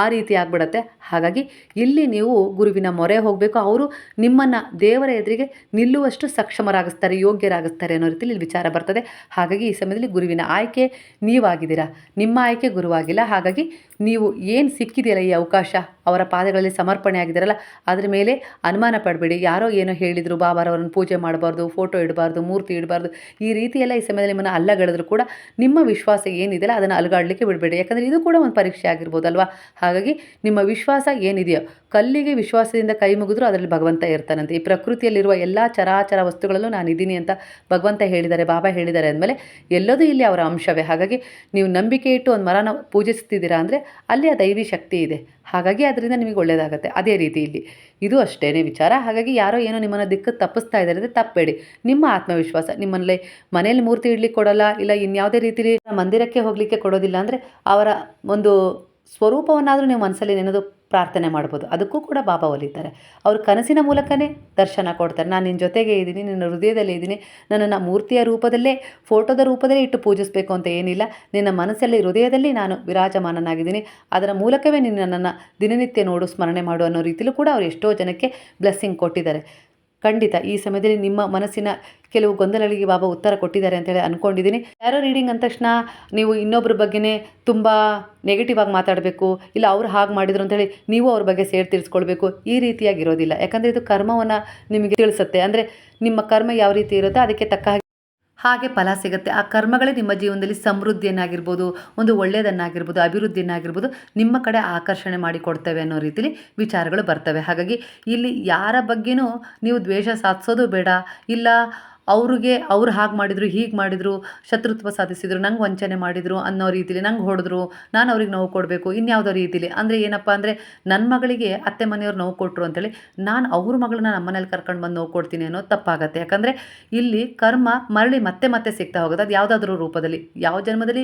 ಆ ರೀತಿ ಆಗ್ಬಿಡತ್ತೆ. ಹಾಗಾಗಿ ಇಲ್ಲಿ ನೀವು ಗುರುವಿನ ಮೊರೆ ಹೋಗಬೇಕು. ಅವರು ನಿಮ್ಮನ್ನು ದೇವರ ಎದುರಿಗೆ ನಿಲ್ಲುವಷ್ಟು ಸಕ್ಷಮರಾಗಿಸ್ತಾರೆ, ಯೋಗ್ಯರಾಗಿಸ್ತಾರೆ ಅನ್ನೋ ರೀತಿಯಲ್ಲಿ ಇಲ್ಲಿ ವಿಚಾರ ಬರ್ತದೆ. ಹಾಗಾಗಿ ಈ ಸಮಯದಲ್ಲಿ ಗುರುವಿನ ಆಯ್ಕೆ ನೀವಾಗಿದ್ದೀರಾ? ನಿಮ್ಮ ಆಯ್ಕೆ ಗುರುವಾಗಿಲ್ಲ. ಹಾಗಾಗಿ ನೀವು ಏನು ಸಿಕ್ಕಿದೆಯಲ್ಲ ಈ ಅವಕಾಶ? ಅವರ ಪಾದಗಳಲ್ಲಿ ಸಮರ್ಪಣೆ ಆಗಿದ್ದಾರಲ್ಲ, ಅದರ ಮೇಲೆ ಅನುಮಾನ ಪಡಬೇಡಿ. ಯಾರೋ ಏನೋ ಹೇಳಿದರು ಬಾಬಾರವರನ್ನು ಪೂಜೆ ಮಾಡಬಾರ್ದು, ಫೋಟೋ ಇಡಬಾರ್ದು, ಮೂರ್ತಿ ಇಡಬಾರ್ದು, ಈ ರೀತಿಯೆಲ್ಲ ಈ ಸಮಯದಲ್ಲಿ ನಿಮ್ಮನ್ನು ಅಲ್ಲಗಳಿದ್ರು ಕೂಡ ನಿಮ್ಮ ವಿಶ್ವಾಸ ಏನಿದೆಯಲ್ಲ ಅದನ್ನು ಅಲುಗಾಡಲಿಕ್ಕೆ ಬಿಡಬೇಡಿ. ಯಾಕಂದರೆ ಇದು ಕೂಡ ಒಂದು ಪರೀಕ್ಷೆ ಆಗಿರ್ಬೋದಲ್ವಾ? ಹಾಗಾಗಿ ನಿಮ್ಮ ವಿಶ್ವಾಸ ಏನಿದೆಯೋ, ಕಲ್ಲಿಗೆ ವಿಶ್ವಾಸದಿಂದ ಕೈ ಮುಗಿದ್ರು ಅದರಲ್ಲಿ ಭಗವಂತ ಇರ್ತಾನಂತೆ. ಈ ಪ್ರಕೃತಿಯಲ್ಲಿರುವ ಎಲ್ಲ ಚರಾಚರ ವಸ್ತುಗಳಲ್ಲೂ ನಾನು ಇದ್ದೀನಿ ಅಂತ ಭಗವಂತ ಹೇಳಿದ್ದಾರೆ, ಬಾಬಾ ಹೇಳಿದ್ದಾರೆ ಅಂದಮೇಲೆ ಎಲ್ಲದೂ ಇಲ್ಲಿ ಅವರ ಅಂಶವೇ. ಹಾಗಾಗಿ ನೀವು ನಂಬಿಕೆ ಇಟ್ಟು ಒಂದು ಮರನ ಪೂಜಿಸ್ತಿದ್ದೀರಾ ಅಂದರೆ ಅಲ್ಲಿ ಆ ದೈವಿ ಶಕ್ತಿ ಇದೆ. ಹಾಗಾಗಿ ಅದರಿಂದ ನಿಮಗೆ ಒಳ್ಳೆಯದಾಗುತ್ತೆ ಅದೇ ರೀತಿ ಇಲ್ಲಿ. ಇದು ಅಷ್ಟೇ ವಿಚಾರ. ಹಾಗಾಗಿ ಯಾರೋ ಏನೋ ನಿಮ್ಮನ್ನು ದಿಕ್ಕು ತಪ್ಪಿಸ್ತಾ ಇದ್ದಾರೆ ಅಂದರೆ ತಪ್ಪಬೇಡಿ ನಿಮ್ಮ ಆತ್ಮವಿಶ್ವಾಸ. ನಿಮ್ಮಲ್ಲಿ ಮನೇಲಿ ಮೂರ್ತಿ ಇಡ್ಲಿಕ್ಕೆ ಕೊಡೋಲ್ಲ, ಇಲ್ಲ ಇನ್ಯಾವುದೇ ರೀತಿಲಿ ಮಂದಿರಕ್ಕೆ ಹೋಗಲಿಕ್ಕೆ ಕೊಡೋದಿಲ್ಲ ಅಂದರೆ ಅವರ ಒಂದು ಸ್ವರೂಪವನ್ನಾದರೂ ನೀವು ಮನಸ್ಸಲ್ಲಿ ನೆನೆದು ಪ್ರಾರ್ಥನೆ ಮಾಡ್ಬೋದು. ಅದಕ್ಕೂ ಕೂಡ ಬಾಬಾ ಒಲಿತಾರೆ. ಅವರು ಕನಸಿನ ಮೂಲಕನೇ ದರ್ಶನ ಕೊಡ್ತಾರೆ. ನಾನು ನಿನ್ನ ಜೊತೆಗೆ ಇದ್ದೀನಿ, ನಿನ್ನ ಹೃದಯದಲ್ಲಿ ಇದ್ದೀನಿ. ನನ್ನನ್ನು ಮೂರ್ತಿಯ ರೂಪದಲ್ಲೇ, ಫೋಟೋದ ರೂಪದಲ್ಲೇ ಇಟ್ಟು ಪೂಜಿಸಬೇಕು ಅಂತ ಏನಿಲ್ಲ. ನಿನ್ನ ಮನಸ್ಸಲ್ಲಿ, ಹೃದಯದಲ್ಲಿ ನಾನು ವಿರಾಜಮಾನನಾಗಿದ್ದೀನಿ. ಅದರ ಮೂಲಕವೇ ನೀನು ನನ್ನನ್ನು ದಿನನಿತ್ಯ ನೋಡು, ಸ್ಮರಣೆ ಮಾಡು ಅನ್ನೋ ರೀತಿಲೂ ಕೂಡ ಅವರು ಎಷ್ಟೋ ಜನಕ್ಕೆ ಬ್ಲೆಸ್ಸಿಂಗ್ ಕೊಟ್ಟಿದ್ದಾರೆ. ಖಂಡಿತ ಈ ಸಮಯದಲ್ಲಿ ನಿಮ್ಮ ಮನಸ್ಸಿನ ಕೆಲವು ಗೊಂದಲಗಳಿಗೆ ಬಾಬಾ ಉತ್ತರ ಕೊಟ್ಟಿದ್ದಾರೆ ಅಂತೇಳಿ ಅಂದ್ಕೊಂಡಿದ್ದೀನಿ ಯಾರೋ ರೀಡಿಂಗ್ ಅಂದ ತಕ್ಷಣ ನೀವು ಇನ್ನೊಬ್ಬರ ಬಗ್ಗೆನೇ ತುಂಬ ನೆಗೆಟಿವ್ ಆಗಿ ಮಾತಾಡಬೇಕು, ಇಲ್ಲ ಅವ್ರು ಹಾಗೆ ಮಾಡಿದ್ರು ಅಂತೇಳಿ ನೀವು ಅವ್ರ ಬಗ್ಗೆ ಸೇರಿ ತಿಳಿಸ್ಕೊಳ್ಬೇಕು, ಈ ರೀತಿಯಾಗಿ ಇರೋದಿಲ್ಲ. ಯಾಕಂದರೆ ಇದು ಕರ್ಮವನ್ನು ನಿಮಗೆ ತಿಳಿಸುತ್ತೆ. ಅಂದರೆ ನಿಮ್ಮ ಕರ್ಮ ಯಾವ ರೀತಿ ಇರುತ್ತೋ ಅದಕ್ಕೆ ತಕ್ಕ ಹಾಗೆ ಫಲ ಸಿಗುತ್ತೆ. ಆ ಕರ್ಮಗಳೇ ನಿಮ್ಮ ಜೀವನದಲ್ಲಿ ಸಮೃದ್ಧಿಯನ್ನಾಗಿರ್ಬೋದು, ಒಂದು ಒಳ್ಳೆಯದನ್ನಾಗಿರ್ಬೋದು, ಅಭಿವೃದ್ಧಿಯನ್ನಾಗಿರ್ಬೋದು ನಿಮ್ಮ ಕಡೆ ಆಕರ್ಷಣೆ ಮಾಡಿಕೊಡ್ತೇವೆ ಅನ್ನೋ ರೀತಿಲಿ ವಿಚಾರಗಳು ಬರ್ತವೆ. ಹಾಗಾಗಿ ಇಲ್ಲಿ ಯಾರ ಬಗ್ಗೆನೂ ನೀವು ದ್ವೇಷ ಸಾಧಿಸೋದು ಬೇಡ. ಇಲ್ಲ ಅವ್ರಿಗೆ ಅವ್ರು ಹಾಗೆ ಮಾಡಿದರು, ಹೀಗೆ ಮಾಡಿದರು, ಶತ್ರುತ್ವ ಸಾಧಿಸಿದರು, ನಂಗೆ ವಂಚನೆ ಮಾಡಿದರು ಅನ್ನೋ ರೀತಿಲಿ ನಂಗೆ ಹೊಡೆದ್ರು, ನಾನು ಅವ್ರಿಗೆ ನೋವು ಕೊಡಬೇಕು, ಇನ್ಯಾವುದೋ ರೀತಿಲಿ. ಅಂದರೆ ಏನಪ್ಪ ಅಂದರೆ ನನ್ನ ಮಗಳಿಗೆ ಅತ್ತೆ ಮನೆಯವ್ರು ನೋವು ಕೊಟ್ಟರು ಅಂತೇಳಿ ನಾನು ಅವ್ರ ಮಗಳನ್ನ ನಮ್ಮ ಮನೇಲಿ ಕರ್ಕೊಂಡು ಬಂದು ನೋವು ಕೊಡ್ತೀನಿ ಅನ್ನೋ ತಪ್ಪಾಗತ್ತೆ. ಯಾಕಂದರೆ ಇಲ್ಲಿ ಕರ್ಮ ಮರಳಿ ಮತ್ತೆ ಮತ್ತೆ ಸಿಗ್ತಾ ಹೋಗೋದು ಅದು ಯಾವುದಾದ್ರೂ ರೂಪದಲ್ಲಿ. ಯಾವ ಜನ್ಮದಲ್ಲಿ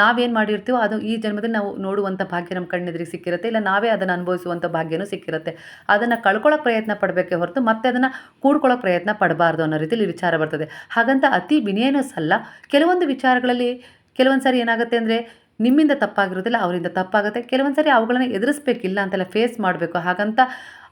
ನಾವೇನು ಮಾಡಿರ್ತೀವೋ ಅದು ಈ ಜನ್ಮದಲ್ಲಿ ನಾವು ನೋಡುವಂಥ ಭಾಗ್ಯ ನಮ್ಮ ಕಣ್ಣೆದುರಿಗೆ ಸಿಕ್ಕಿರುತ್ತೆ. ಇಲ್ಲ ನಾವೇ ಅದನ್ನು ಅನುಭವಿಸುವಂಥ ಭಾಗ್ಯನೂ ಸಿಕ್ಕಿರುತ್ತೆ. ಅದನ್ನು ಕಳ್ಕೊಳ್ಳೋ ಪ್ರಯತ್ನ ಪಡಬೇಕೇ ಹೊರತು ಮತ್ತೆ ಅದನ್ನು ಕೂಡ್ಕೊಳ್ಳೋ ಪ್ರಯತ್ನ ಪಡಬಾರ್ದು ಅನ್ನೋ ರೀತಿಲಿ ವಿಚಾರ ಬರ್ತದೆ. ಹಾಗಂತ ಅತಿ ವಿನಯನೂ ಸಲ್ಲ ಕೆಲವೊಂದು ವಿಚಾರಗಳಲ್ಲಿ ಕೆಲವೊಂದು ಸಾರಿ ಏನಾಗುತ್ತೆ ಅಂದರೆ ನಿಮ್ಮಿಂದ ತಪ್ಪಾಗಿರೋದಿಲ್ಲ ಅವರಿಂದ ತಪ್ಪಾಗುತ್ತೆ. ಕೆಲವೊಂದು ಸಾರಿ ಅವುಗಳನ್ನ ಎದುರಿಸ್ಬೇಕಿಲ್ಲ ಅಂತೆಲ್ಲ ಫೇಸ್ ಮಾಡಬೇಕು. ಹಾಗಂತ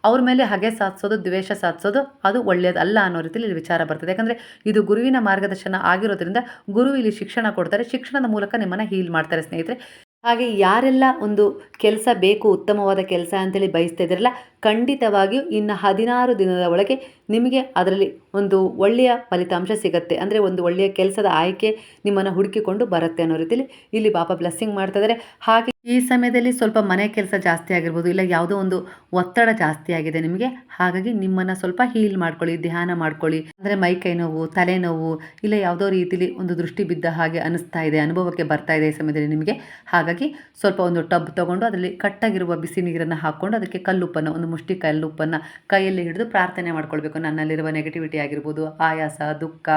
ಅವ್ರ ಮೇಲೆ ಹಗೆ ಸಾಧಿಸೋದು, ದ್ವೇಷ ಸಾಧಿಸೋದು ಅದು ಒಳ್ಳೆಯದಲ್ಲ ಅನ್ನೋ ರೀತಿಯಲ್ಲಿ ಇಲ್ಲಿ ವಿಚಾರ ಬರ್ತದೆ. ಯಾಕಂದರೆ ಇದು ಗುರುವಿನ ಮಾರ್ಗದರ್ಶನ ಆಗಿರೋದ್ರಿಂದ ಗುರು ಇಲ್ಲಿ ಶಿಕ್ಷಣ ಕೊಡ್ತಾರೆ. ಶಿಕ್ಷಣದ ಮೂಲಕ ನಿಮ್ಮನ್ನು ಹೀಲ್ ಮಾಡ್ತಾರೆ ಸ್ನೇಹಿತರೆ. ಹಾಗೆ ಯಾರೆಲ್ಲ ಒಂದು ಕೆಲಸ ಬೇಕು, ಉತ್ತಮವಾದ ಕೆಲಸ ಅಂತೇಳಿ ಬಯಸ್ತಾ ಇದ್ದಾರಲ್ಲ ಖಂಡಿತವಾಗಿಯೂ ಇನ್ನು ಹದಿನಾರು ದಿನದ ಒಳಗೆ ನಿಮಗೆ ಅದರಲ್ಲಿ ಒಂದು ಒಳ್ಳೆಯ ಫಲಿತಾಂಶ ಸಿಗುತ್ತೆ. ಅಂದರೆ ಒಂದು ಒಳ್ಳೆಯ ಕೆಲಸದ ಆಯ್ಕೆ ನಿಮ್ಮನ್ನು ಹುಡುಕಿಕೊಂಡು ಬರುತ್ತೆ ಅನ್ನೋ ರೀತಿಯಲ್ಲಿ ಇಲ್ಲಿ ಪಾಪ ಬ್ಲೆಸ್ಸಿಂಗ್ ಮಾಡ್ತಾ ಇದ್ದಾರೆ ಹಾಗೆ ಈ ಸಮಯದಲ್ಲಿ ಸ್ವಲ್ಪ ಮನೆ ಕೆಲಸ ಜಾಸ್ತಿ ಆಗಿರ್ಬೋದು, ಇಲ್ಲ ಯಾವುದೋ ಒಂದು ಒತ್ತಡ ಜಾಸ್ತಿ ಆಗಿದೆ ನಿಮಗೆ, ಹಾಗಾಗಿ ನಿಮ್ಮನ್ನು ಸ್ವಲ್ಪ ಹೀಲ್ ಮಾಡ್ಕೊಳ್ಳಿ, ಧ್ಯಾನ ಮಾಡ್ಕೊಳ್ಳಿ. ಅಂದರೆ ಮೈ ಕೈ ನೋವು ತಲೆನೋವು ಇಲ್ಲ ಯಾವುದೋ ರೀತಿಲಿ ಒಂದು ದೃಷ್ಟಿ ಬಿದ್ದ ಹಾಗೆ ಅನಿಸ್ತಾ ಇದೆ, ಅನುಭವಕ್ಕೆ ಬರ್ತಾ ಇದೆ ಈ ಸಮಯದಲ್ಲಿ ನಿಮಗೆ. ಹಾಗಾಗಿ ಸ್ವಲ್ಪ ಒಂದು ಟಬ್ ತಗೊಂಡು ಅದರಲ್ಲಿ ಕಟ್ಟಾಗಿರುವ ಬಿಸಿ ನೀರನ್ನು ಹಾಕ್ಕೊಂಡು ಅದಕ್ಕೆ ಕಲ್ಲುಪ್ಪನ್ನು ಒಂದು ಮುಷ್ಟಿ ಕಲ್ಲುಪ್ಪನ್ನು ಕೈಯಲ್ಲಿ ಹಿಡಿದು ಪ್ರಾರ್ಥನೆ ಮಾಡ್ಕೊಳ್ಬೇಕು. ನನ್ನಲ್ಲಿರುವ ನೆಗೆಟಿವಿಟಿ ಆಗಿರ್ಬೋದು, ಆಯಾಸ, ದುಃಖ,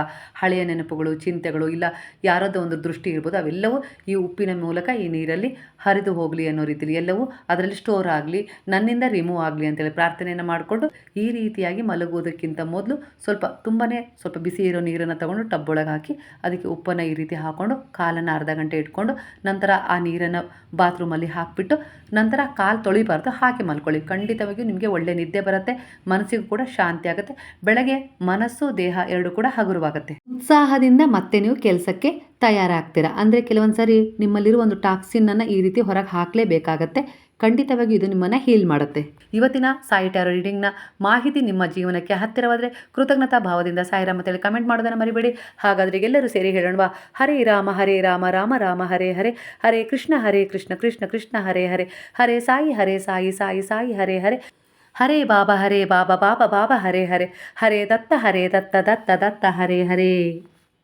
ಹಳೆಯ ನೆನಪುಗಳು, ಚಿಂತೆಗಳು ಇಲ್ಲ ಯಾರದೋ ಒಂದು ದೃಷ್ಟಿ ಇರ್ಬೋದು, ಅವೆಲ್ಲವೂ ಈ ಉಪ್ಪಿನ ಮೂಲಕ ಈ ನೀರಲ್ಲಿ ಹರಿದು ಹೋಗಲಿ ಅನ್ನೋ ರೀತಿಯಲ್ಲಿ ಎಲ್ಲವೂ ಅದರಲ್ಲಿ ಸ್ಟೋರ್ ಆಗಲಿ, ನನ್ನಿಂದ ರಿಮೂವ್ ಆಗಲಿ ಅಂತೇಳಿ ಪ್ರಾರ್ಥನೆಯನ್ನು ಮಾಡಿಕೊಂಡು ಈ ರೀತಿಯಾಗಿ ಮಲಗುವುದಕ್ಕಿಂತ ಮೊದಲು ಸ್ವಲ್ಪ ತುಂಬಾ ಸ್ವಲ್ಪ ಬಿಸಿ ಇರೋ ನೀರನ್ನು ತಗೊಂಡು ಟಬ್ ಒಳಗೆ ಹಾಕಿ ಅದಕ್ಕೆ ಉಪ್ಪನ್ನು ಈ ರೀತಿ ಹಾಕ್ಕೊಂಡು ಕಾಲನ್ನು ಅರ್ಧ ಗಂಟೆ ಇಟ್ಕೊಂಡು ನಂತರ ಆ ನೀರನ್ನು ಬಾತ್ರೂಮಲ್ಲಿ ಹಾಕಿಬಿಟ್ಟು ನಂತರ ಕಾಲು ತೊಳಿಬಾರ್ದು ಹಾಕಿ ಮಲ್ಕೊಳ್ಳಿ. ಖಂಡಿತವಾಗಿಯೂ ನಿಮಗೆ ಒಳ್ಳೆ ನಿದ್ದೆ ಬರುತ್ತೆ, ಮನಸ್ಸಿಗೂ ಕೂಡ ಶಾಂತಿ ಆಗುತ್ತೆ, ಬೆಳಗ್ಗೆ ಮನಸ್ಸು, ದೇಹ ಎರಡು ಕೂಡ ಹಗುರವಾಗುತ್ತೆ. ಉತ್ಸಾಹದಿಂದ ಮತ್ತೆ ನೀವು ಕೆಲಸಕ್ಕೆ ತಯಾರಾಗ್ತೀರಾ? ಅಂದರೆ ಕೆಲವೊಂದು ಸಾರಿ ನಿಮ್ಮಲ್ಲಿರುವ ಒಂದು ಟಾಕ್ಸಿನನ್ನು ಈ ರೀತಿ ಹೊರಗೆ ಹಾಕಲೇಬೇಕಾಗತ್ತೆ. ಖಂಡಿತವಾಗಿ ಇದು ನಿಮ್ಮನ್ನು ಹೀಲ್ ಮಾಡುತ್ತೆ. ಇವತ್ತಿನ ಸಾಯಿ ಟ್ಯಾರೋ ರೀಡಿಂಗ್ನ ಮಾಹಿತಿ ನಿಮ್ಮ ಜೀವನಕ್ಕೆ ಹತ್ತಿರವಾದರೆ ಕೃತಜ್ಞತಾ ಭಾವದಿಂದ ಸಾಯಿರಾಮ ಅಂತೇಳಿ ಕಮೆಂಟ್ ಮಾಡೋದನ್ನು ಮರಿಬೇಡಿ. ಹಾಗಾದರೆ ಎಲ್ಲರೂ ಸೇರಿ ಹೇಳೋಣವಾ? ಹರೇ ರಾಮ ಹರೇ ರಾಮ ರಾಮ ರಾಮ, ಹರೇ ಹರೇ. ಹರೇ ಕೃಷ್ಣ ಹರೇ ಕೃಷ್ಣ ಕೃಷ್ಣ ಕೃಷ್ಣ, ಹರೇ ಹರೇ. ಹರೇ ಸಾಯಿ ಹರೇ ಸಾಯಿ ಸಾಯಿ ಸಾಯಿ, ಹರೇ ಹರೇ. ಹರೇ ಬಾಬಾ ಹರೇ ಬಾಬಾ ಬಾಬಾ ಬಾಬಾ, ಹರೇ ಹರೇ. ಹರೇ ದತ್ತ ಹರೇ ದತ್ತ ದತ್ತ ದತ್ತ, ಹರೇ ಹರೇ.